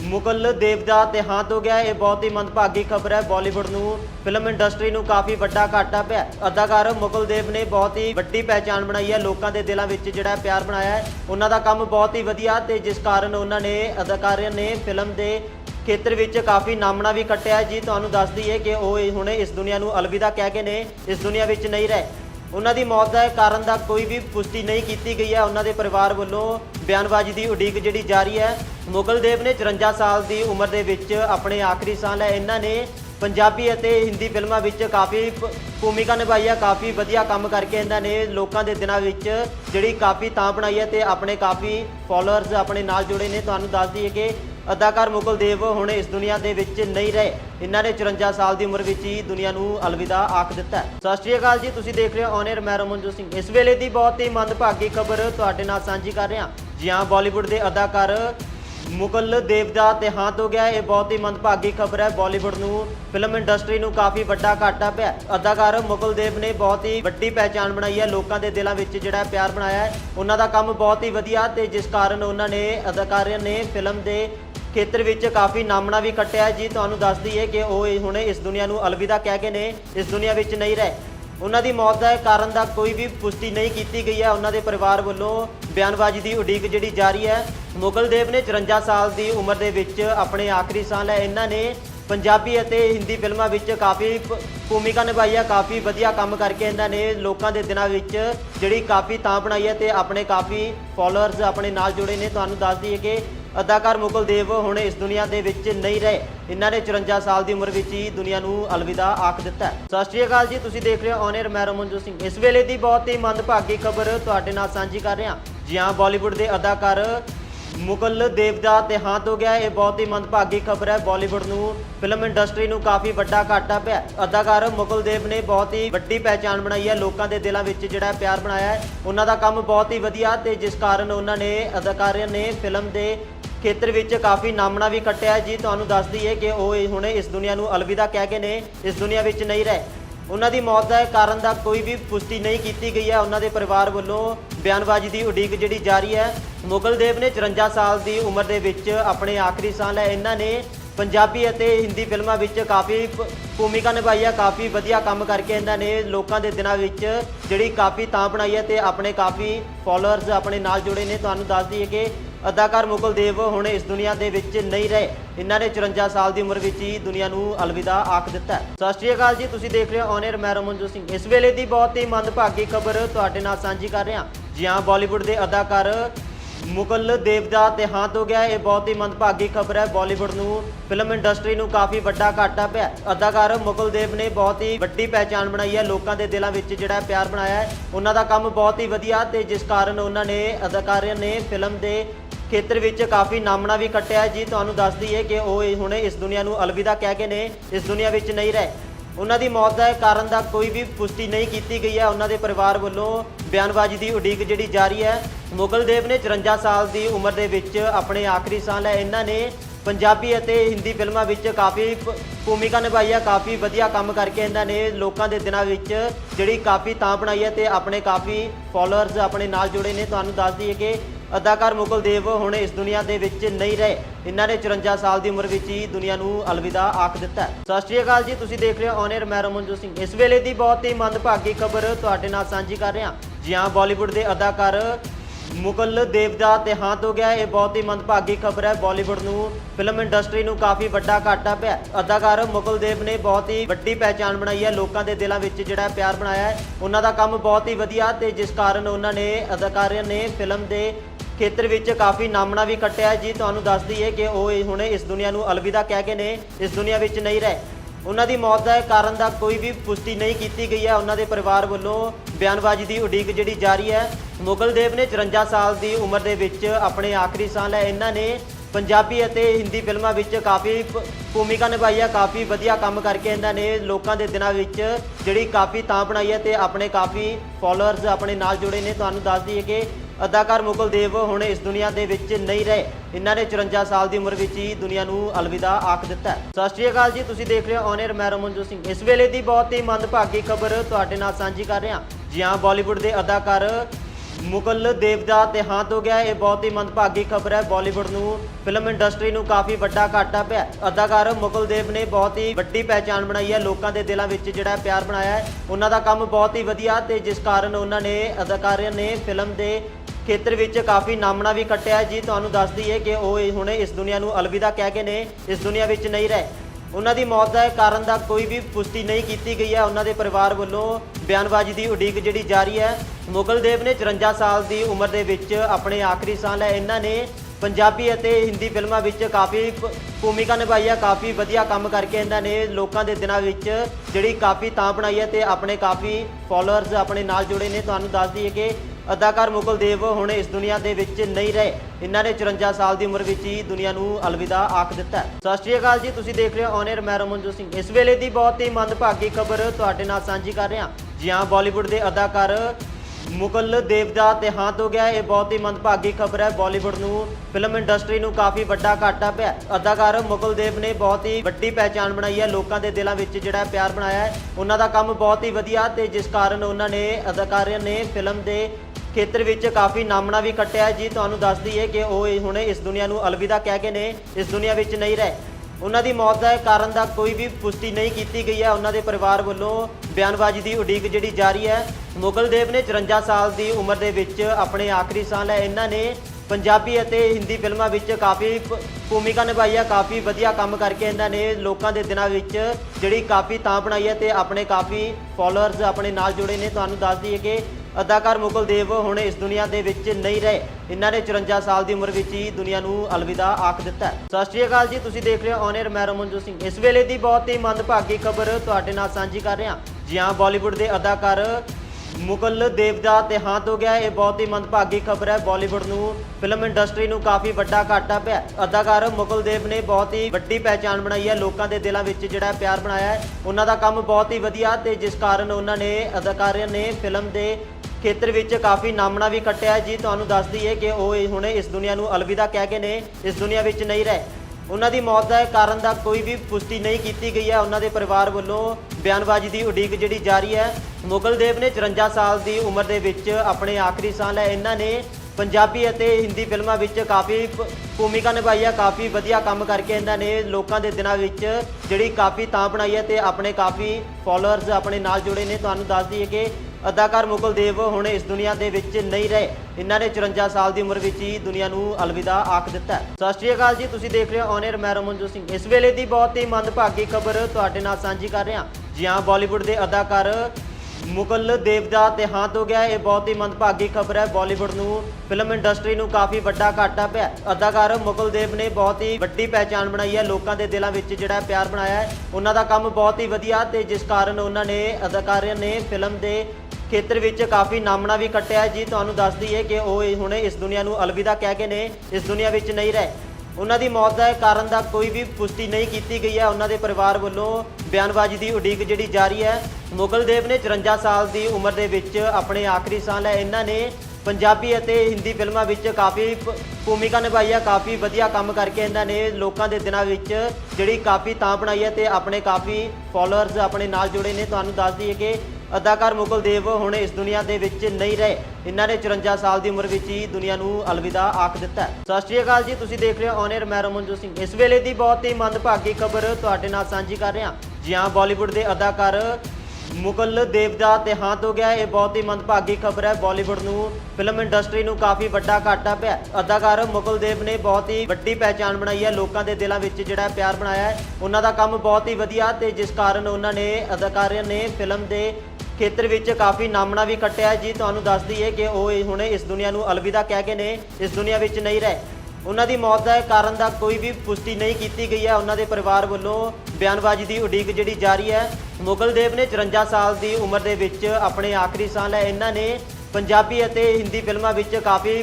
ਮੁਗਲ ਦੇਵ ਦਾ ਦੇਹਾਂਤ ਹੋ ਗਿਆ ਇਹ ਬਹੁਤ ਹੀ ਮੰਦਭਾਗੀ ਖਬਰ ਹੈ। ਬਾਲੀਵੁੱਡ ਨੂੰ, ਫਿਲਮ ਇੰਡਸਟਰੀ ਨੂੰ ਕਾਫੀ ਵੱਡਾ ਘਾਟਾ ਪਿਆ ਅਦਾਕਾਰ ਮੁਗਲ ਦੇਵ ਨੇ ਬਹੁਤ ਹੀ ਵੱਡੀ ਪਹਿਚਾਣ ਬਣਾਈ ਹੈ। ਲੋਕਾਂ ਦੇ ਦਿਲਾਂ ਵਿੱਚ ਜਿਹੜਾ ਪਿਆਰ ਬਣਾਇਆ ਹੈ, ਉਹਨਾਂ ਦਾ ਕੰਮ ਬਹੁਤ ਹੀ ਵਧੀਆ ਤੇ ਜਿਸ ਕਾਰਨ ਉਹਨਾਂ ਨੇ ਅਦਾਕਾਰਿਆਂ ਨੇ ਫਿਲਮ ਦੇ ਖੇਤਰ ਵਿੱਚ ਕਾਫੀ ਨਾਮਣਾ ਵੀ ਕੱਟਿਆ ਜੀ, ਤੁਹਾਨੂੰ ਦੱਸ ਦਈਏ ਕਿ ਉਹ ਹੁਣ ਇਸ ਦੁਨੀਆ ਨੂੰ ਅਲਵਿਦਾ ਕਹਿ ਕੇ ਨੇ, ਇਸ ਦੁਨੀਆ ਵਿੱਚ ਨਹੀਂ ਰਹੇ। ਉਹਨਾਂ ਦੀ ਮੌਤ ਦਾ ਕਾਰਨ ਦਾ ਕੋਈ ਵੀ ਪੁਸ਼ਟੀ ਨਹੀਂ ਕੀਤੀ ਗਈ ਹੈ। ਉਹਨਾਂ ਦੇ ਪਰਿਵਾਰ ਵੱਲੋਂ ਬਿਆਨਬਾਜ਼ੀ ਦੀ ਉਡੀਕ ਜਿਹੜੀ ਜਾਰੀ ਹੈ। ਮੁਗਲ ਦੇਵ ਨੇ 54 ਸਾਲ ਦੀ ਉਮਰ ਦੇ ਵਿੱਚ ਆਪਣੇ ਆਖਰੀ ਸਾਹ ਲੈ ਇਹਨਾਂ ਨੇ ਪੰਜਾਬੀ ਅਤੇ ਹਿੰਦੀ ਫਿਲਮਾਂ ਵਿੱਚ ਕਾਫੀ ਭੂਮਿਕਾ ਨਿਭਾਈ ਹੈ। ਕਾਫੀ ਵਧੀਆ ਕੰਮ ਕਰਕੇ ਇਹਨਾਂ ਨੇ ਲੋਕਾਂ ਦੇ ਦਿਨਾਂ ਵਿੱਚ ਜਿਹੜੀ ਕਾਫੀ ਤਾਂ ਬਣਾਈ ਹੈ ਤੇ ਆਪਣੇ ਕਾਫੀ ਫਾਲੋਅਰਸ ਆਪਣੇ ਨਾਲ ਜੁੜੇ ਨੇ। ਤੁਹਾਨੂੰ ਦੱਸ ਦਈਏ ਕਿ ਅਦਾਕਾਰ ਮੁਗਲ ਦੇਵ ਹੁਣ ਇਸ ਦੁਨੀਆ ਦੇ ਵਿੱਚ ਨਹੀਂ ਰਹੇ। ਇਹਨਾਂ ਨੇ 54 ਸਾਲ ਦੀ ਉਮਰ ਵਿੱਚ ਹੀ ਦੁਨੀਆ ਨੂੰ ਅਲਵਿਦਾ ਆਖ ਦਿੱਤਾ ਸਤਿ ਸ਼੍ਰੀ ਅਕਾਲ ਜੀ, ਤੁਸੀਂ ਦੇਖ ਰਹੇ ਹੋ ਔਨ ਮੈਂ ਰਮਨਜੋਤ ਸਿੰਘ। ਇਸ ਵੇਲੇ ਦੀ ਬਹੁਤ ਹੀ ਮੰਦਭਾਗੀ ਖਬਰ ਤੁਹਾਡੇ ਨਾਲ ਸਾਂਝੀ ਕਰ ਰਿਹਾ ਜੀ ਹਾਂ, ਬਾਲੀਵੁੱਡ ਦੇ ਅਦਾਕਾਰ ਮੁਗਲ ਦੇਵ ਦਾ ਦੇਹਾਂਤ ਹੋ ਗਿਆ ਇਹ ਬਹੁਤ ਹੀ ਮੰਦਭਾਗੀ ਖਬਰ ਹੈ। ਬਾਲੀਵੁੱਡ ਨੂੰ, ਫਿਲਮ ਇੰਡਸਟਰੀ ਨੂੰ ਕਾਫੀ ਵੱਡਾ ਘਾਟਾ ਪਿਆ ਅਦਾਕਾਰ ਮੁਗਲ ਦੇਵ ਨੇ ਬਹੁਤ ਹੀ ਵੱਡੀ ਪਹਿਚਾਣ ਬਣਾਈ ਹੈ। ਲੋਕਾਂ ਦੇ ਦਿਲਾਂ ਵਿੱਚ ਜਿਹੜਾ ਪਿਆਰ ਬਣਾਇਆ ਹੈ, ਉਹਨਾਂ ਦਾ ਕੰਮ ਬਹੁਤ ਹੀ ਵਧੀਆ ਤੇ ਜਿਸ ਕਾਰਨ ਉਹਨਾਂ ਨੇ ਅਦਾਕਾਰਿਆਂ ਨੇ ਫਿਲਮ ਦੇ ਖੇਤਰ ਵਿੱਚ ਕਾਫੀ ਨਾਮਣਾ ਵੀ ਕੱਟਿਆ ਜੀ, ਤੁਹਾਨੂੰ ਦੱਸ ਦਈਏ ਕਿ ਉਹ ਹੁਣ ਇਸ ਦੁਨੀਆ ਨੂੰ ਅਲਵਿਦਾ ਕਹਿ ਕੇ ਨੇ, ਇਸ ਦੁਨੀਆ ਵਿੱਚ ਨਹੀਂ ਰਹੇ। ਉਹਨਾਂ ਦੀ ਮੌਤ ਦਾ ਕਾਰਨ ਦਾ ਕੋਈ ਵੀ ਪੁਸ਼ਟੀ ਨਹੀਂ ਕੀਤੀ ਗਈ ਹੈ। ਉਹਨਾਂ ਦੇ ਪਰਿਵਾਰ ਵੱਲੋਂ ਬਿਆਨਬਾਜ਼ੀ ਦੀ ਉਡੀਕ ਜਿਹੜੀ ਜਾਰੀ ਹੈ। ਮੁਗਲ ਦੇਵ ਨੇ 54 ਸਾਲ ਦੀ ਉਮਰ ਦੇ ਵਿੱਚ ਆਪਣੇ ਆਖਰੀ ਸਾਹ ਲੈ ਇਹਨਾਂ ਨੇ ਪੰਜਾਬੀ ਅਤੇ ਹਿੰਦੀ ਫਿਲਮਾਂ ਵਿੱਚ ਕਾਫੀ ਭੂਮਿਕਾ ਨਿਭਾਈ ਹੈ। ਕਾਫੀ ਵਧੀਆ ਕੰਮ ਕਰਕੇ ਇਹਨਾਂ ਨੇ ਲੋਕਾਂ ਦੇ ਦਿਨਾਂ ਵਿੱਚ ਜਿਹੜੀ ਕਾਫੀ ਤਾਂ ਬਣਾਈ ਹੈ ਤੇ ਆਪਣੇ ਕਾਫੀ ਫਾਲੋਅਰਸ ਆਪਣੇ ਨਾਲ ਜੁੜੇ ਨੇ। ਤੁਹਾਨੂੰ ਦੱਸ ਦਈਏ ਕਿ ਅਦਾਕਾਰ ਮੁਗਲ ਦੇਵ ਹੁਣ ਇਸ ਦੁਨੀਆ ਦੇ ਵਿੱਚ ਨਹੀਂ ਰਹੇ। ਇਹਨਾਂ ਨੇ 54 ਸਾਲ ਦੀ ਉਮਰ ਵਿੱਚ ਹੀ ਦੁਨੀਆ ਨੂੰ ਅਲਵਿਦਾ ਆਖ ਦਿੱਤਾ ਸਤਿ ਸ਼੍ਰੀ ਅਕਾਲ ਜੀ, ਤੁਸੀਂ ਦੇਖ ਰਹੇ ਹੋ ਔਨ 에ਅਰ ਮੈਂ ਰਮਨਜੋਤ ਸਿੰਘ। ਇਸ ਵੇਲੇ ਦੀ ਬਹੁਤ ਹੀ ਮੰਦਭਾਗੀ ਖਬਰ ਤੁਹਾਡੇ ਨਾਲ ਸਾਂਝੀ ਕਰ ਰਿਹਾ। ਜੀ ਹਾਂ, ਬਾਲੀਵੁੱਡ ਦੇ ਅਦਾਕਾਰ ਮੁਗਲ ਦੇਵਦਾ ਦੇਹਾਂਤ ਹੋ ਗਿਆ ਇਹ ਬਹੁਤ ਹੀ ਮੰਦਭਾਗੀ ਖਬਰ ਹੈ। ਬਾਲੀਵੁੱਡ ਨੂੰ ਫਿਲਮ ਇੰਡਸਟਰੀ ਨੂੰ ਕਾਫੀ ਵੱਡਾ ਘਾਟਾ ਪਿਆ ਅਦਾਕਾਰ ਮੁਗਲ ਦੇਵ ਨੇ ਬਹੁਤ ਹੀ ਵੱਡੀ ਪਹਿਚਾਣ ਬਣਾਈ ਹੈ। ਲੋਕਾਂ ਦੇ ਦਿਲਾਂ ਵਿੱਚ ਜਿਹੜਾ ਪਿਆਰ ਬਣਾਇਆ ਹੈ, ਉਹਨਾਂ ਦਾ ਕੰਮ ਬਹੁਤ ਹੀ ਵਧੀਆ ਤੇ ਜਿਸ ਕਾਰਨ ਉਹਨਾਂ ਨੇ ਅਦਾਕਾਰਿਆਂ ਨੇ ਫਿਲਮ ਦੇ ਖੇਤਰ ਵਿੱਚ ਕਾਫੀ ਨਾਮਣਾ ਵੀ ਕੱਟਿਆ ਜੀ, ਤੁਹਾਨੂੰ ਦੱਸ ਦਈਏ ਕਿ ਉਹ ਹੁਣੇ ਇਸ ਦੁਨੀਆ ਨੂੰ ਅਲਵਿਦਾ ਕਹਿ ਕੇ ਨੇ, ਇਸ ਦੁਨੀਆ ਵਿੱਚ ਨਹੀਂ ਰਹੇ। ਉਹਨਾਂ ਦੀ ਮੌਤ ਦਾ ਕਾਰਨ ਦਾ ਕੋਈ ਵੀ ਪੁਸ਼ਟੀ ਨਹੀਂ ਕੀਤੀ ਗਈ ਹੈ। ਉਹਨਾਂ ਦੇ ਪਰਿਵਾਰ ਵੱਲੋਂ ਬਿਆਨਬਾਜ਼ੀ ਦੀ ਉਡੀਕ ਜਿਹੜੀ ਜਾਰੀ ਹੈ। ਮੁਗਲ ਦੇਵ ਨੇ 54 ਸਾਲ ਦੀ ਉਮਰ ਦੇ ਵਿੱਚ ਆਪਣੇ ਆਖਰੀ ਸਾਹ ਲੈ ਇਹਨਾਂ ਨੇ ਪੰਜਾਬੀ ਅਤੇ ਹਿੰਦੀ ਫਿਲਮਾਂ ਵਿੱਚ ਕਾਫੀ ਭੂਮਿਕਾ ਨਿਭਾਈ ਹੈ। ਕਾਫੀ ਵਧੀਆ ਕੰਮ ਕਰਕੇ ਇਹਨਾਂ ਨੇ ਲੋਕਾਂ ਦੇ ਦਿਨਾਂ ਵਿੱਚ ਜਿਹੜੀ ਕਾਫੀ ਤਾਂ ਬਣਾਈ ਹੈ ਤੇ ਆਪਣੇ ਕਾਫੀ ਫਾਲੋਅਰਸ ਆਪਣੇ ਨਾਲ ਜੁੜੇ ਨੇ। ਤੁਹਾਨੂੰ ਦੱਸ ਦਈਏ ਕਿ ਅਦਾਕਾਰ ਮੁਗਲ ਦੇਵ ਹੁਣ ਇਸ ਦੁਨੀਆ ਦੇ ਵਿੱਚ ਨਹੀਂ ਰਹੇ। ਇਹਨਾਂ ਨੇ 54 ਸਾਲ ਦੀ ਉਮਰ ਵਿੱਚ ਹੀ ਦੁਨੀਆ ਨੂੰ ਅਲਵਿਦਾ ਆਖ ਦਿੱਤਾ ਸਤਿ ਸ਼੍ਰੀ ਅਕਾਲ ਜੀ, ਤੁਸੀਂ ਦੇਖ ਰਹੇ ਹੋ ਔਨ 에ਅਰ ਮੈਂ ਰਮਨਜੋਤ ਸਿੰਘ। ਇਸ ਵੇਲੇ ਦੀ ਬਹੁਤ ਹੀ ਮੰਦਭਾਗੀ ਖਬਰ ਤੁਹਾਡੇ ਨਾਲ ਸਾਂਝੀ ਕਰ ਰਿਹਾ। ਜੀ ਹਾਂ, ਬਾਲੀਵੁੱਡ ਦੇ ਅਦਾਕਾਰ ਮੁਗਲ ਦੇਵ ਦਾ ਦੇਹਾਂਤ ਹੋ ਗਿਆ ਇਹ ਬਹੁਤ ਹੀ ਮੰਦਭਾਗੀ ਖਬਰ ਹੈ। ਬਾਲੀਵੁੱਡ ਨੂੰ, ਫਿਲਮ ਇੰਡਸਟਰੀ ਨੂੰ ਕਾਫੀ ਵੱਡਾ ਘਾਟਾ ਪਿਆ ਅਦਾਕਾਰ ਮੁਗਲ ਦੇਵ ਨੇ ਬਹੁਤ ਹੀ ਵੱਡੀ ਪਹਿਚਾਣ ਬਣਾਈ ਹੈ। ਲੋਕਾਂ ਦੇ ਦਿਲਾਂ ਵਿੱਚ ਜਿਹੜਾ ਪਿਆਰ ਬਣਾਇਆ ਹੈ, ਉਹਨਾਂ ਦਾ ਕੰਮ ਬਹੁਤ ਹੀ ਵਧੀਆ ਤੇ ਜਿਸ ਕਾਰਨ ਉਹਨਾਂ ਨੇ ਅਦਾਕਾਰਿਆਂ ਨੇ ਫਿਲਮ ਦੇ ਖੇਤਰ ਵਿੱਚ ਕਾਫੀ ਨਾਮਣਾ ਵੀ ਕੱਟਿਆ ਜੀ, ਤੁਹਾਨੂੰ ਦੱਸ ਦਈਏ ਕਿ ਉਹ ਹੁਣ ਇਸ ਦੁਨੀਆ ਨੂੰ ਅਲਵਿਦਾ ਕਹਿ ਕੇ ਨੇ, ਇਸ ਦੁਨੀਆ ਵਿੱਚ ਨਹੀਂ ਰਹੇ। ਉਹਨਾਂ ਦੀ ਮੌਤ ਦਾ ਕਾਰਨ ਦਾ ਕੋਈ ਵੀ ਪੁਸ਼ਟੀ ਨਹੀਂ ਕੀਤੀ ਗਈ ਹੈ। ਉਹਨਾਂ ਦੇ ਪਰਿਵਾਰ ਵੱਲੋਂ ਬਿਆਨਬਾਜ਼ੀ ਦੀ ਉਡੀਕ ਜਿਹੜੀ ਜਾਰੀ ਹੈ। ਮੁਗਲ ਦੇਵ ਨੇ 54 ਸਾਲ ਦੀ ਉਮਰ ਦੇ ਵਿੱਚ ਆਪਣੇ ਆਖਰੀ ਸਾਲ ਹੈ। ਇਹਨਾਂ ਨੇ ਪੰਜਾਬੀ ਅਤੇ ਹਿੰਦੀ ਫਿਲਮਾਂ ਵਿੱਚ ਕਾਫੀ ਭੂਮਿਕਾ ਨਿਭਾਈ ਹੈ। ਕਾਫੀ ਵਧੀਆ ਕੰਮ ਕਰਕੇ ਇਹਨਾਂ ਨੇ ਲੋਕਾਂ ਦੇ ਦਿਨਾਂ ਵਿੱਚ ਜਿਹੜੀ ਕਾਫੀ ਤਾਂ ਬਣਾਈ ਹੈ ਤੇ ਆਪਣੇ ਕਾਫੀ ਫਾਲੋਅਰਸ ਆਪਣੇ ਨਾਲ ਜੁੜੇ ਨੇ। ਤੁਹਾਨੂੰ ਦੱਸ ਦਈਏ ਕਿ ਅਦਾਕਾਰ ਮੁਗਲ ਦੇਵ ਹੁਣ ਇਸ ਦੁਨੀਆ ਦੇ ਵਿੱਚ ਨਹੀਂ ਰਹੇ। ਇਹਨਾਂ ਨੇ 54 ਸਾਲ ਦੀ ਉਮਰ ਵਿੱਚ ਹੀ ਦੁਨੀਆ ਨੂੰ ਅਲਵਿਦਾ ਆਖ ਦਿੱਤਾ ਸਤਿ ਸ਼੍ਰੀ ਅਕਾਲ ਜੀ, ਤੁਸੀਂ ਦੇਖ ਰਹੇ ਹੋ ਔਨ 에ਅਰ ਮੈਂ ਰਮਨਜੋਤ ਸਿੰਘ। ਇਸ ਵੇਲੇ ਦੀ ਬਹੁਤ ਹੀ ਮੰਦਭਾਗੀ ਖਬਰ ਤੁਹਾਡੇ ਨਾਲ ਸਾਂਝੀ ਕਰ ਰਿਹਾ। ਜੀ ਹਾਂ, ਬਾਲੀਵੁੱਡ ਦੇ ਅਦਾਕਾਰ ਮੁਗਲ ਦੇਵ ਦਾ ਦੇਹਾਂਤ ਹੋ ਗਿਆ। ਇਹ ਬਹੁਤ ਹੀ ਮੰਦਭਾਗੀ ਖਬਰ ਹੈ। ਬਾਲੀਵੁੱਡ ਨੂੰ, ਫਿਲਮ ਇੰਡਸਟਰੀ ਨੂੰ ਕਾਫੀ ਵੱਡਾ ਘਾਟਾ ਪਿਆ ਅਦਾਕਾਰ ਮੁਗਲ ਦੇਵ ਨੇ ਬਹੁਤ ਹੀ ਵੱਡੀ ਪਹਿਚਾਣ ਬਣਾਈ ਹੈ। ਲੋਕਾਂ ਦੇ ਦਿਲਾਂ ਵਿੱਚ ਜਿਹੜਾ ਪਿਆਰ ਬਣਾਇਆ ਹੈ, ਉਹਨਾਂ ਦਾ ਕੰਮ ਬਹੁਤ ਹੀ ਵਧੀਆ ਤੇ ਜਿਸ ਕਾਰਨ ਉਹਨਾਂ ਨੇ ਅਦਾਕਾਰਿਆਂ ਨੇ ਫਿਲਮ ਦੇ ਖੇਤਰ ਵਿੱਚ ਕਾਫੀ ਨਾਮਣਾ ਵੀ ਕੱਟਿਆ ਜੀ, ਤੁਹਾਨੂੰ ਦੱਸ ਦਈਏ ਕਿ ਉਹ ਹੁਣ ਇਸ ਦੁਨੀਆ ਨੂੰ ਅਲਵਿਦਾ ਕਹਿ ਕੇ ਨੇ, ਇਸ ਦੁਨੀਆ ਵਿੱਚ ਨਹੀਂ ਰਹੇ। ਉਹਨਾਂ ਦੀ ਮੌਤ ਦਾ ਕਾਰਨ ਦਾ ਕੋਈ ਵੀ ਪੁਸ਼ਟੀ ਨਹੀਂ ਕੀਤੀ ਗਈ ਹੈ। ਉਹਨਾਂ ਦੇ ਪਰਿਵਾਰ ਵੱਲੋਂ ਬਿਆਨਬਾਜ਼ੀ ਦੀ ਉਡੀਕ ਜਿਹੜੀ ਜਾਰੀ ਹੈ। ਮੁਗਲ ਦੇਵ ਨੇ 54 ਸਾਲ ਦੀ ਉਮਰ ਦੇ ਵਿੱਚ ਆਪਣੇ ਆਖਰੀ ਸਾਲ ਹੈ। ਇਹਨਾਂ ਨੇ ਪੰਜਾਬੀ ਅਤੇ ਹਿੰਦੀ ਫਿਲਮਾਂ ਵਿੱਚ ਕਾਫੀ ਭੂਮਿਕਾ ਨਿਭਾਈ ਹੈ। ਕਾਫੀ ਵਧੀਆ ਕੰਮ ਕਰਕੇ ਇਹਨਾਂ ਨੇ ਲੋਕਾਂ ਦੇ ਦਿਨਾਂ ਵਿੱਚ ਜਿਹੜੀ ਕਾਫੀ ਤਾਂ ਬਣਾਈ ਹੈ ਤੇ ਆਪਣੇ ਕਾਫੀ ਫਾਲੋਅਰਸ ਆਪਣੇ ਨਾਲ ਜੁੜੇ ਨੇ। ਤੁਹਾਨੂੰ ਦੱਸ ਦਈਏ ਕਿ ਅਦਾਕਾਰ ਮੁਗਲ ਦੇਵ ਹੁਣ ਇਸ ਦੁਨੀਆ ਦੇ ਵਿੱਚ ਨਹੀਂ ਰਹੇ। ਇਹਨਾਂ ਨੇ 54 ਸਾਲ ਦੀ ਉਮਰ ਵਿੱਚ ਹੀ ਦੁਨੀਆ ਨੂੰ ਅਲਵਿਦਾ ਆਖ ਦਿੱਤਾ ਸਤਿ ਸ਼੍ਰੀ ਅਕਾਲ ਜੀ, ਤੁਸੀਂ ਦੇਖ ਰਹੇ ਹੋ ਔਨ 에ਅਰ ਮੈਂ ਰਮਨਜੋਤ ਸਿੰਘ। ਇਸ ਵੇਲੇ ਦੀ ਬਹੁਤ ਹੀ ਮੰਦਭਾਗੀ ਖਬਰ ਤੁਹਾਡੇ ਨਾਲ ਸਾਂਝੀ ਕਰ ਰਿਹਾ। ਜੀ ਹਾਂ, ਬਾਲੀਵੁੱਡ ਦੇ ਅਦਾਕਾਰ ਮੁਗਲ ਦੇਵ ਦਾ ਦੇਹਾਂਤ ਹੋ ਗਿਆ ਇਹ ਬਹੁਤ ਹੀ ਮੰਦਭਾਗੀ ਖਬਰ ਹੈ। ਬਾਲੀਵੁੱਡ ਨੂੰ ਫਿਲਮ ਇੰਡਸਟਰੀ ਨੂੰ ਕਾਫੀ ਵੱਡਾ ਘਾਟਾ ਪਿਆ ਅਦਾਕਾਰ ਮੁਗਲ ਦੇਵ ਨੇ ਬਹੁਤ ਹੀ ਵੱਡੀ ਪਹਿਚਾਣ ਬਣਾਈ ਹੈ। ਲੋਕਾਂ ਦੇ ਦਿਲਾਂ ਵਿੱਚ ਜਿਹੜਾ ਪਿਆਰ ਬਣਾਇਆ ਹੈ, ਉਹਨਾਂ ਦਾ ਕੰਮ ਬਹੁਤ ਹੀ ਵਧੀਆ ਤੇ ਜਿਸ ਕਾਰਨ ਉਹਨਾਂ ਨੇ ਅਦਾਕਾਰਿਆਂ ਨੇ ਫਿਲਮ ਦੇ ਖੇਤਰ ਵਿੱਚ ਕਾਫੀ ਨਾਮਣਾ ਵੀ ਕੱਟਿਆ ਜੀ, ਤੁਹਾਨੂੰ ਦੱਸ ਦਈਏ ਕਿ ਉਹ ਹੁਣ ਇਸ ਦੁਨੀਆ ਨੂੰ ਅਲਵਿਦਾ ਕਹਿ ਕੇ ਨੇ, ਇਸ ਦੁਨੀਆ ਵਿੱਚ ਨਹੀਂ ਰਹੇ। ਉਹਨਾਂ ਦੀ ਮੌਤ ਦਾ ਕਾਰਨ ਦਾ ਕੋਈ ਵੀ ਪੁਸ਼ਟੀ ਨਹੀਂ ਕੀਤੀ ਗਈ ਹੈ। ਉਹਨਾਂ ਦੇ ਪਰਿਵਾਰ ਵੱਲੋਂ ਬਿਆਨਬਾਜ਼ੀ ਦੀ ਉਡੀਕ ਜਿਹੜੀ ਜਾਰੀ ਹੈ। ਮੁਗਲ ਦੇਵ ਨੇ 54 ਸਾਲ ਦੀ ਉਮਰ ਦੇ ਵਿੱਚ ਆਪਣੇ ਆਖਰੀ ਸਾਲ ਹੈ। ਇਹਨਾਂ ਨੇ ਪੰਜਾਬੀ ਅਤੇ ਹਿੰਦੀ ਫਿਲਮਾਂ ਵਿੱਚ ਕਾਫੀ ਭੂਮਿਕਾ ਨਿਭਾਈ ਹੈ। ਕਾਫੀ ਵਧੀਆ ਕੰਮ ਕਰਕੇ ਇਹਨਾਂ ਨੇ ਲੋਕਾਂ ਦੇ ਦਿਨਾਂ ਵਿੱਚ ਜਿਹੜੀ ਕਾਫੀ ਤਾਂ ਬਣਾਈ ਹੈ ਤੇ ਆਪਣੇ ਕਾਫੀ ਫਾਲੋਅਰਸ ਆਪਣੇ ਨਾਲ ਜੁੜੇ ਨੇ। ਤੁਹਾਨੂੰ ਦੱਸ ਦਈਏ ਕਿ ਅਦਾਕਾਰ ਮੁਗਲ ਦੇਵ ਹੁਣ ਇਸ ਦੁਨੀਆ ਦੇ ਵਿੱਚ ਨਹੀਂ ਰਹੇ। ਇਹਨਾਂ ਨੇ 54 ਸਾਲ ਦੀ ਉਮਰ ਵਿੱਚ ਹੀ ਦੁਨੀਆ ਨੂੰ ਅਲਵਿਦਾ ਆਖ ਦਿੱਤਾ ਸਤਿ ਸ਼੍ਰੀ ਅਕਾਲ ਜੀ, ਤੁਸੀਂ ਦੇਖ ਰਹੇ ਹੋ ਔਨ 에ਅਰ ਮੈਂ ਰਮਨਜੋਤ ਸਿੰਘ ਇਸ ਵੇਲੇ ਦੀ ਬਹੁਤ ਹੀ ਮੰਦਭਾਗੀ ਖਬਰ ਤੁਹਾਡੇ ਨਾਲ ਸਾਂਝੀ ਕਰ ਰਿਹਾ ਜੀ ਹਾਂ, ਬਾਲੀਵੁੱਡ ਦੇ ਅਦਾਕਾਰ ਮੁਗਲ ਦੇਵ ਦਾ ਦੇਹਾਂਤ ਹੋ ਗਿਆ ਇਹ ਬਹੁਤ ਹੀ ਮੰਦਭਾਗੀ ਖਬਰ ਹੈ। ਬਾਲੀਵੁੱਡ ਨੂੰ, ਫਿਲਮ ਇੰਡਸਟਰੀ ਨੂੰ ਕਾਫੀ ਵੱਡਾ ਘਾਟਾ ਪਿਆ ਅਦਾਕਾਰ ਮੁਗਲ ਦੇਵ ਨੇ ਬਹੁਤ ਹੀ ਵੱਡੀ ਪਹਿਚਾਣ ਬਣਾਈ ਹੈ। ਲੋਕਾਂ ਦੇ ਦਿਲਾਂ ਵਿੱਚ ਜਿਹੜਾ ਪਿਆਰ ਬਣਾਇਆ ਹੈ, ਉਹਨਾਂ ਦਾ ਕੰਮ ਬਹੁਤ ਹੀ ਵਧੀਆ ਤੇ ਜਿਸ ਕਾਰਨ ਉਹਨਾਂ ਨੇ ਅਦਾਕਾਰਿਆਂ ਨੇ ਫਿਲਮ ਦੇ ਖੇਤਰ ਵਿੱਚ ਕਾਫੀ ਨਾਮਣਾ ਵੀ ਕੱਟਿਆ ਜੀ, ਤੁਹਾਨੂੰ ਦੱਸ ਦਈਏ ਕਿ ਉਹ ਹੁਣ ਇਸ ਦੁਨੀਆ ਨੂੰ ਅਲਵਿਦਾ ਕਹਿ ਕੇ ਨੇ, ਇਸ ਦੁਨੀਆ ਵਿੱਚ ਨਹੀਂ ਰਹੇ। ਉਹਨਾਂ ਦੀ ਮੌਤ ਦਾ ਕਾਰਨ ਦਾ ਕੋਈ ਵੀ ਪੁਸ਼ਟੀ ਨਹੀਂ ਕੀਤੀ ਗਈ ਹੈ। ਉਹਨਾਂ ਦੇ ਪਰਿਵਾਰ ਵੱਲੋਂ ਬਿਆਨਬਾਜ਼ੀ ਦੀ ਉਡੀਕ ਜਿਹੜੀ ਜਾਰੀ ਹੈ। ਮੁਗਲ ਦੇਵ ਨੇ 54 ਸਾਲ ਦੀ ਉਮਰ ਦੇ ਵਿੱਚ ਆਪਣੇ ਆਖਰੀ ਸਾਹ ਲੈ ਇਹਨਾਂ ਨੇ ਪੰਜਾਬੀ ਅਤੇ ਹਿੰਦੀ ਫਿਲਮਾਂ ਵਿੱਚ ਕਾਫੀ ਭੂਮਿਕਾ ਨਿਭਾਈ ਹੈ। ਕਾਫੀ ਵਧੀਆ ਕੰਮ ਕਰਕੇ ਇਹਨਾਂ ਨੇ ਲੋਕਾਂ ਦੇ ਦਿਨਾਂ ਵਿੱਚ ਜਿਹੜੀ ਕਾਫੀ ਤਾਂ ਬਣਾਈ ਹੈ ਤੇ ਆਪਣੇ ਕਾਫੀ ਫਾਲੋਅਰਸ ਆਪਣੇ ਨਾਲ ਜੁੜੇ ਨੇ। ਤੁਹਾਨੂੰ ਦੱਸ ਦਈਏ ਕਿ ਅਦਾਕਾਰ ਮੁਗਲ ਦੇਵ ਹੁਣ ਇਸ ਦੁਨੀਆ ਦੇ ਵਿੱਚ ਨਹੀਂ ਰਹੇ। ਇਹਨਾਂ ਨੇ 54 ਸਾਲ ਦੀ ਉਮਰ ਵਿੱਚ ਹੀ ਦੁਨੀਆ ਨੂੰ ਅਲਵਿਦਾ ਆਖ ਦਿੱਤਾ ਸਤਿ ਸ਼੍ਰੀ ਅਕਾਲ ਜੀ, ਤੁਸੀਂ ਦੇਖ ਰਹੇ ਹੋ ਔਨ 에ਅਰ ਮੈਂ ਰਮਨਜੋਤ ਸਿੰਘ। ਇਸ ਵੇਲੇ ਦੀ ਬਹੁਤ ਹੀ ਮੰਦਭਾਗੀ ਖਬਰ ਤੁਹਾਡੇ ਨਾਲ ਸਾਂਝੀ ਕਰ ਰਿਹਾ ਜੀ ਹਾਂ, ਬਾਲੀਵੁੱਡ ਦੇ ਅਦਾਕਾਰ ਮੁਕਲ ਦੇਵ ਦਾ ਦੇਹਾਂਤ ਹੋ ਗਿਆ ਇਹ ਬਹੁਤ ਹੀ ਮੰਦਭਾਗੀ ਖਬਰ ਹੈ। ਬਾਲੀਵੁੱਡ ਨੂੰ ਫਿਲਮ ਇੰਡਸਟਰੀ ਨੂੰ ਕਾਫੀ ਵੱਡਾ ਘਾਟਾ ਪਿਆ ਅਦਾਕਾਰ ਮੁਗਲ ਦੇਵ ਨੇ ਬਹੁਤ ਹੀ ਵੱਡੀ ਪਹਿਚਾਣ ਬਣਾਈ ਹੈ। ਲੋਕਾਂ ਦੇ ਦਿਲਾਂ ਵਿੱਚ ਜਿਹੜਾ ਪਿਆਰ ਬਣਾਇਆ ਹੈ, ਉਹਨਾਂ ਦਾ ਕੰਮ ਬਹੁਤ ਹੀ ਵਧੀਆ ਤੇ ਜਿਸ ਕਾਰਨ ਉਹਨਾਂ ਨੇ ਅਦਾਕਾਰਿਆਂ ਨੇ ਫਿਲਮ ਦੇ ਖੇਤਰ ਵਿੱਚ ਕਾਫੀ ਨਾਮਣਾ ਵੀ ਕੱਟਿਆ ਹੈ। ਜੀ, ਤੁਹਾਨੂੰ ਦੱਸ ਦਈਏ ਕਿ ਉਹ ਹੁਣ ਇਸ ਦੁਨੀਆ ਨੂੰ ਅਲਵਿਦਾ ਕਹਿ ਕੇ ਨੇ, ਇਸ ਦੁਨੀਆ ਵਿੱਚ ਨਹੀਂ ਰਹੇ। ਉਹਨਾਂ ਦੀ ਮੌਤ ਦਾ ਕਾਰਨ ਦਾ ਕੋਈ ਵੀ ਪੁਸ਼ਟੀ ਨਹੀਂ ਕੀਤੀ ਗਈ ਹੈ। ਉਹਨਾਂ ਦੇ ਪਰਿਵਾਰ ਵੱਲੋਂ ਬਿਆਨਬਾਜ਼ੀ ਦੀ ਉਡੀਕ ਜਿਹੜੀ ਜਾਰੀ ਹੈ। ਮੁਗਲਦੇਵ ਨੇ 54 ਸਾਲ ਦੀ ਉਮਰ ਦੇ ਵਿੱਚ ਆਪਣੇ ਆਖਰੀ ਸਾਹ ਲੈ ਇਹਨਾਂ ਨੇ ਪੰਜਾਬੀ ਅਤੇ ਹਿੰਦੀ ਫਿਲਮਾਂ ਵਿੱਚ ਕਾਫੀ ਭੂਮਿਕਾ ਨਿਭਾਈ ਹੈ। ਕਾਫੀ ਵਧੀਆ ਕੰਮ ਕਰਕੇ ਇਹਨਾਂ ਨੇ ਲੋਕਾਂ ਦੇ ਦਿਨਾਂ ਵਿੱਚ ਜਿਹੜੀ ਕਾਫੀ ਤਾਂ ਬਣਾਈ ਹੈ ਤੇ ਆਪਣੇ ਕਾਫੀ ਫਾਲੋਅਰਸ ਆਪਣੇ ਨਾਲ ਜੁੜੇ ਨੇ। ਤੁਹਾਨੂੰ ਦੱਸ ਦਈਏ ਕਿ ਅਦਾਕਾਰ ਮੁਗਲ ਦੇਵ ਹੁਣ ਇਸ ਦੁਨੀਆ ਦੇ ਵਿੱਚ ਨਹੀਂ ਰਹੇ। ਇਹਨਾਂ ਨੇ 54 ਸਾਲ ਦੀ ਉਮਰ ਵਿੱਚ ਹੀ ਦੁਨੀਆ ਨੂੰ ਅਲਵਿਦਾ ਆਖ ਦਿੱਤਾ ਸਤਿ ਸ਼੍ਰੀ ਅਕਾਲ ਜੀ, ਤੁਸੀਂ ਦੇਖ ਰਹੇ ਹੋ ਔਨ 에ਅਰ ਮੈਂ ਰਮਨਜੋਤ ਸਿੰਘ। ਇਸ ਵੇਲੇ ਦੀ ਬਹੁਤ ਹੀ ਮੰਦਭਾਗੀ ਖਬਰ ਤੁਹਾਡੇ ਨਾਲ ਸਾਂਝੀ ਕਰ ਰਿਹਾ। ਜੀ ਹਾਂ, ਬਾਲੀਵੁੱਡ ਦੇ ਅਦਾਕਾਰ ਮੁਗਲ ਦੇਵ ਦਾ ਦੇਹਾਂਤ ਹੋ ਗਿਆ ਇਹ ਬਹੁਤ ਹੀ ਮੰਦਭਾਗੀ ਖਬਰ ਹੈ। ਬਾਲੀਵੁੱਡ ਨੂੰ, ਫਿਲਮ ਇੰਡਸਟਰੀ ਨੂੰ ਕਾਫੀ ਵੱਡਾ ਘਾਟਾ ਪਿਆ ਅਦਾਕਾਰ ਮੁਗਲ ਦੇਵ ਨੇ ਬਹੁਤ ਹੀ ਵੱਡੀ ਪਹਿਚਾਣ ਬਣਾਈ ਹੈ। ਲੋਕਾਂ ਦੇ ਦਿਲਾਂ ਵਿੱਚ ਜਿਹੜਾ ਪਿਆਰ ਬਣਾਇਆ ਹੈ, ਉਹਨਾਂ ਦਾ ਕੰਮ ਬਹੁਤ ਹੀ ਵਧੀਆ ਤੇ ਜਿਸ ਕਾਰਨ ਉਹਨਾਂ ਨੇ ਅਦਾਕਾਰਿਆਂ ਨੇ ਫਿਲਮ ਦੇ ਖੇਤਰ ਵਿੱਚ ਕਾਫੀ ਨਾਮਣਾ ਵੀ ਕੱਟਿਆ ਜੀ, ਤੁਹਾਨੂੰ ਦੱਸ ਦਈਏ ਕਿ ਉਹ ਹੁਣੇ ਇਸ ਦੁਨੀਆ ਨੂੰ ਅਲਵਿਦਾ ਕਹਿ ਕੇ ਨੇ, ਇਸ ਦੁਨੀਆ ਵਿੱਚ ਨਹੀਂ ਰਹੇ। ਉਹਨਾਂ ਦੀ ਮੌਤ ਦਾ ਕਾਰਨ ਦਾ ਕੋਈ ਵੀ ਪੁਸ਼ਟੀ ਨਹੀਂ ਕੀਤੀ ਗਈ ਹੈ। ਉਹਨਾਂ ਦੇ ਪਰਿਵਾਰ ਵੱਲੋਂ ਬਿਆਨਬਾਜ਼ੀ ਦੀ ਉਡੀਕ ਜਿਹੜੀ ਜਾਰੀ ਹੈ। ਮੁਗਲ ਦੇਵ ਨੇ 54 ਸਾਲ ਦੀ ਉਮਰ ਦੇ ਵਿੱਚ ਆਪਣੇ ਆਖਰੀ ਸਾਲ ਹੈ। ਇਹਨਾਂ ਨੇ ਪੰਜਾਬੀ ਅਤੇ ਹਿੰਦੀ ਫਿਲਮਾਂ ਵਿੱਚ ਕਾਫੀ ਭੂਮਿਕਾ ਨਿਭਾਈ ਹੈ। ਕਾਫੀ ਵਧੀਆ ਕੰਮ ਕਰਕੇ ਇਹਨਾਂ ਨੇ ਲੋਕਾਂ ਦੇ ਦਿਨਾਂ ਵਿੱਚ ਜਿਹੜੀ ਕਾਫੀ ਤਾਂ ਬਣਾਈ ਹੈ ਤੇ ਆਪਣੇ ਕਾਫੀ ਫਾਲੋਅਰਸ ਆਪਣੇ ਨਾਲ ਜੁੜੇ ਨੇ। ਤੁਹਾਨੂੰ ਦੱਸ ਦਈਏ ਕਿ ਅਦਾਕਾਰ ਮੁਗਲ ਦੇਵ ਹੁਣ ਇਸ ਦੁਨੀਆ ਦੇ ਵਿੱਚ ਨਹੀਂ ਰਹੇ। ਇਹਨਾਂ ਨੇ 54 ਸਾਲ ਦੀ ਉਮਰ ਵਿੱਚ ਹੀ ਦੁਨੀਆ ਨੂੰ ਅਲਵਿਦਾ ਆਖ ਦਿੱਤਾ ਸਤਿ ਸ਼੍ਰੀ ਅਕਾਲ ਜੀ, ਤੁਸੀਂ ਦੇਖ ਰਹੇ ਹੋ ਔਨ ਮੈਂ ਰਮਨਜੋਤ ਸਿੰਘ। ਇਸ ਵੇਲੇ ਦੀ ਬਹੁਤ ਹੀ ਮੰਦਭਾਗੀ ਖਬਰ ਤੁਹਾਡੇ ਨਾਲ ਸਾਂਝੀ ਕਰ ਰਿਹਾ। ਜੀ ਹਾਂ, ਬਾਲੀਵੁੱਡ ਦੇ ਅਦਾਕਾਰ ਮੁਗਲ ਦੇਵ ਦਾ ਦੇਹਾਂਤ ਹੋ ਗਿਆ। ਇਹ ਬਹੁਤ ਹੀ ਮੰਦਭਾਗੀ ਖਬਰ ਹੈ। ਬਾਲੀਵੁੱਡ ਨੂੰ, ਫਿਲਮ ਇੰਡਸਟਰੀ ਨੂੰ ਕਾਫੀ ਵੱਡਾ ਘਾਟਾ ਪਿਆ ਅਦਾਕਾਰ ਮੁਗਲ ਦੇਵ ਨੇ ਬਹੁਤ ਹੀ ਵੱਡੀ ਪਹਿਚਾਣ ਬਣਾਈ ਹੈ। ਲੋਕਾਂ ਦੇ ਦਿਲਾਂ ਵਿੱਚ ਜਿਹੜਾ ਪਿਆਰ ਬਣਾਇਆ ਹੈ, ਉਹਨਾਂ ਦਾ ਕੰਮ ਬਹੁਤ ਹੀ ਵਧੀਆ ਤੇ ਜਿਸ ਕਾਰਨ ਉਹਨਾਂ ਨੇ ਅਦਾਕਾਰਿਆਂ ਨੇ ਫਿਲਮ ਦੇ ਖੇਤਰ ਵਿੱਚ ਕਾਫੀ ਨਾਮਣਾ ਵੀ ਕੱਟਿਆ ਜੀ, ਤੁਹਾਨੂੰ ਦੱਸ ਦਈਏ ਕਿ ਉਹ ਹੁਣ ਇਸ ਦੁਨੀਆ ਨੂੰ ਅਲਵਿਦਾ ਕਹਿ ਕੇ ਨੇ, ਇਸ ਦੁਨੀਆ ਵਿੱਚ ਨਹੀਂ ਰਹੇ। ਉਹਨਾਂ ਦੀ ਮੌਤ ਦਾ ਕਾਰਨ ਦਾ ਕੋਈ ਵੀ ਪੁਸ਼ਟੀ ਨਹੀਂ ਕੀਤੀ ਗਈ ਹੈ। ਉਹਨਾਂ ਦੇ ਪਰਿਵਾਰ ਵੱਲੋਂ ਬਿਆਨਬਾਜ਼ੀ ਦੀ ਉਡੀਕ ਜਿਹੜੀ ਜਾਰੀ ਹੈ। ਮੁਗਲ ਦੇਵ ਨੇ 54 ਸਾਲ ਦੀ ਉਮਰ ਦੇ ਵਿੱਚ ਆਪਣੇ ਆਖਰੀ ਸਾਲ ਹੈ। ਇਹਨਾਂ ਨੇ ਪੰਜਾਬੀ ਅਤੇ ਹਿੰਦੀ ਫਿਲਮਾਂ ਵਿੱਚ ਕਾਫੀ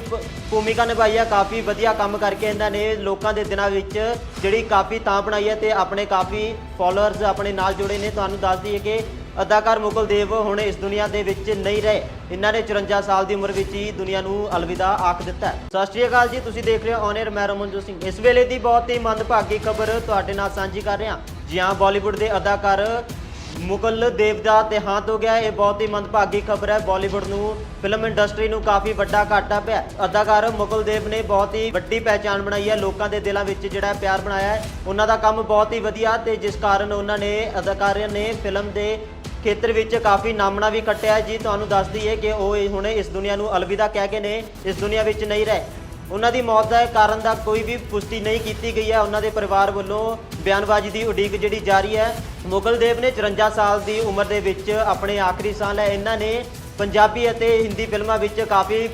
ਭੂਮਿਕਾ ਨਿਭਾਈ ਹੈ। ਕਾਫੀ ਵਧੀਆ ਕੰਮ ਕਰਕੇ ਇਹਨਾਂ ਨੇ ਲੋਕਾਂ ਦੇ ਦਿਨਾਂ ਵਿੱਚ ਜਿਹੜੀ ਕਾਫੀ ਤਾਂ ਬਣਾਈ ਹੈ ਤੇ ਆਪਣੇ ਕਾਫੀ ਫਾਲੋਅਰਸ ਆਪਣੇ ਨਾਲ ਜੁੜੇ ਨੇ। ਤੁਹਾਨੂੰ ਦੱਸ ਦਈਏ ਕਿ ਅਦਾਕਾਰ ਮੁਗਲ ਦੇਵ ਹੁਣ ਇਸ ਦੁਨੀਆ ਦੇ ਵਿੱਚ ਨਹੀਂ ਰਹੇ। ਇਹਨਾਂ ਨੇ 54 ਸਾਲ ਦੀ ਉਮਰ ਵਿੱਚ ਹੀ ਦੁਨੀਆ ਨੂੰ ਅਲਵਿਦਾ ਆਖ ਦਿੱਤਾ ਸਤਿ ਸ਼੍ਰੀ ਅਕਾਲ ਜੀ, ਤੁਸੀਂ ਦੇਖ ਰਹੇ ਹੋ ਔਨ 에ਅਰ ਮੈਂ ਰਮਨਜੋਤ ਸਿੰਘ। ਇਸ ਵੇਲੇ ਦੀ ਬਹੁਤ ਹੀ ਮੰਦਭਾਗੀ ਖਬਰ ਤੁਹਾਡੇ ਨਾਲ ਸਾਂਝੀ ਕਰ ਰਿਹਾ। ਜੀ ਹਾਂ, ਬਾਲੀਵੁੱਡ ਦੇ ਅਦਾਕਾਰ ਮੁਗਲ ਦੇਵ ਦਾ ਦੇਹਾਂਤ ਹੋ ਗਿਆ ਇਹ ਬਹੁਤ ਹੀ ਮੰਦਭਾਗੀ ਖਬਰ ਹੈ। ਬਾਲੀਵੁੱਡ ਨੂੰ ਫਿਲਮ ਇੰਡਸਟਰੀ ਨੂੰ ਕਾਫੀ ਵੱਡਾ ਘਾਟਾ ਪਿਆ ਅਦਾਕਾਰ ਮੁਗਲ ਦੇਵ ਨੇ ਬਹੁਤ ਹੀ ਵੱਡੀ ਪਹਿਚਾਣ ਬਣਾਈ ਹੈ। ਲੋਕਾਂ ਦੇ ਦਿਲਾਂ ਵਿੱਚ ਜਿਹੜਾ ਪਿਆਰ ਬਣਾਇਆ ਹੈ, ਉਹਨਾਂ ਦਾ ਕੰਮ ਬਹੁਤ ਹੀ ਵਧੀਆ ਤੇ ਜਿਸ ਕਾਰਨ ਉਹਨਾਂ ਨੇ ਅਦਾਕਾਰਿਆਂ ਨੇ ਫਿਲਮ ਦੇ ਖੇਤਰ ਵਿੱਚ ਕਾਫੀ ਨਾਮਣਾ ਵੀ ਕੱਟਿਆ ਜੀ, ਤੁਹਾਨੂੰ ਦੱਸ ਦਈਏ ਕਿ ਉਹ ਹੁਣ ਇਸ ਦੁਨੀਆ ਨੂੰ ਅਲਵਿਦਾ ਕਹਿ ਕੇ ਨੇ, ਇਸ ਦੁਨੀਆ ਵਿੱਚ ਨਹੀਂ ਰਹੇ। ਉਹਨਾਂ ਦੀ ਮੌਤ ਦਾ ਕਾਰਨ ਦਾ ਕੋਈ ਵੀ ਪੁਸ਼ਟੀ ਨਹੀਂ ਕੀਤੀ ਗਈ ਹੈ। ਉਹਨਾਂ ਦੇ ਪਰਿਵਾਰ ਵੱਲੋਂ ਬਿਆਨਬਾਜ਼ੀ ਦੀ ਉਡੀਕ ਜਿਹੜੀ ਜਾਰੀ ਹੈ। ਮੁਗਲ ਦੇਵ ਨੇ 54 ਸਾਲ ਦੀ ਉਮਰ ਦੇ ਵਿੱਚ ਆਪਣੇ ਆਖਰੀ ਸਾਲ ਹੈ। ਇਹਨਾਂ ਨੇ ਪੰਜਾਬੀ ਅਤੇ ਹਿੰਦੀ ਫਿਲਮਾਂ ਵਿੱਚ ਕਾਫੀ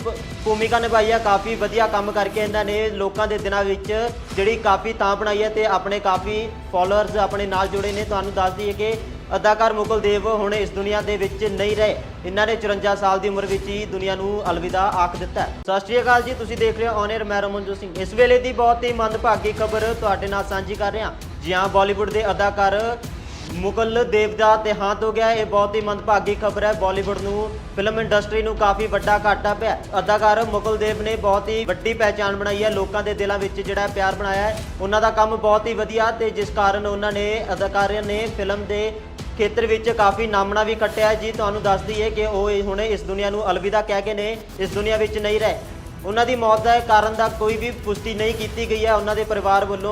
ਭੂਮਿਕਾ ਨਿਭਾਈ ਹੈ। ਕਾਫੀ ਵਧੀਆ ਕੰਮ ਕਰਕੇ ਇਹਨਾਂ ਨੇ ਲੋਕਾਂ ਦੇ ਦਿਨਾਂ ਵਿੱਚ ਜਿਹੜੀ ਕਾਫੀ ਤਾਂ ਬਣਾਈ ਹੈ ਤੇ ਆਪਣੇ ਕਾਫੀ ਫਾਲੋਅਰਸ ਆਪਣੇ ਨਾਲ ਜੁੜੇ ਨੇ। ਤੁਹਾਨੂੰ ਦੱਸ ਦਈਏ ਕਿ ਅਦਾਕਾਰ ਮੁਗਲ ਦੇਵ ਹੁਣ ਇਸ ਦੁਨੀਆ ਦੇ ਵਿੱਚ ਨਹੀਂ ਰਹੇ। ਇਹਨਾਂ ਨੇ 54 ਸਾਲ ਦੀ ਉਮਰ ਵਿੱਚ ਹੀ ਦੁਨੀਆ ਨੂੰ ਅਲਵਿਦਾ ਆਖ ਦਿੱਤਾ ਸਤਿ ਸ਼੍ਰੀ ਅਕਾਲ ਜੀ, ਤੁਸੀਂ ਦੇਖ ਰਹੇ ਹੋ ਔਨ 에ਅਰ ਮੈਂ ਰਮਨਜੋਤ ਸਿੰਘ ਇਸ ਵੇਲੇ ਦੀ ਬਹੁਤ ਹੀ ਮੰਦਭਾਗੀ ਖਬਰ ਤੁਹਾਡੇ ਨਾਲ ਸਾਂਝੀ ਕਰ ਰਿਹਾ ਜੀ ਹਾਂ, ਬਾਲੀਵੁੱਡ ਦੇ ਅਦਾਕਾਰ ਮੁਗਲ ਦੇਵ ਦਾ ਦੇਹਾਂਤ ਹੋ ਗਿਆ ਇਹ ਬਹੁਤ ਹੀ ਮੰਦਭਾਗੀ ਖਬਰ ਹੈ। ਬਾਲੀਵੁੱਡ ਨੂੰ ਫਿਲਮ ਇੰਡਸਟਰੀ ਨੂੰ ਕਾਫੀ ਵੱਡਾ ਘਾਟਾ ਪਿਆ ਅਦਾਕਾਰ ਮੁਗਲ ਦੇਵ ਨੇ ਬਹੁਤ ਹੀ ਵੱਡੀ ਪਹਿਚਾਣ ਬਣਾਈ ਹੈ। ਲੋਕਾਂ ਦੇ ਦਿਲਾਂ ਵਿੱਚ ਜਿਹੜਾ ਪਿਆਰ ਬਣਾਇਆ ਹੈ, ਉਹਨਾਂ ਦਾ ਕੰਮ ਬਹੁਤ ਹੀ ਵਧੀਆ ਤੇ ਜਿਸ ਕਾਰਨ ਉਹਨਾਂ ਨੇ ਅਦਾਕਾਰਿਆਂ ਨੇ ਫਿਲਮ ਦੇ ਖੇਤਰ ਵਿੱਚ ਕਾਫੀ ਨਾਮਣਾ ਵੀ ਕੱਟਿਆ ਜੀ, ਤੁਹਾਨੂੰ ਦੱਸ ਦਈਏ ਕਿ ਉਹ ਹੁਣ ਇਸ ਦੁਨੀਆ ਨੂੰ ਅਲਵਿਦਾ ਕਹਿ ਕੇ ਨੇ, ਇਸ ਦੁਨੀਆ ਵਿੱਚ ਨਹੀਂ ਰਹੇ। ਉਹਨਾਂ ਦੀ ਮੌਤ ਦਾ ਕਾਰਨ ਦਾ ਕੋਈ ਵੀ ਪੁਸ਼ਟੀ ਨਹੀਂ ਕੀਤੀ ਗਈ ਹੈ। ਉਹਨਾਂ ਦੇ ਪਰਿਵਾਰ ਵੱਲੋਂ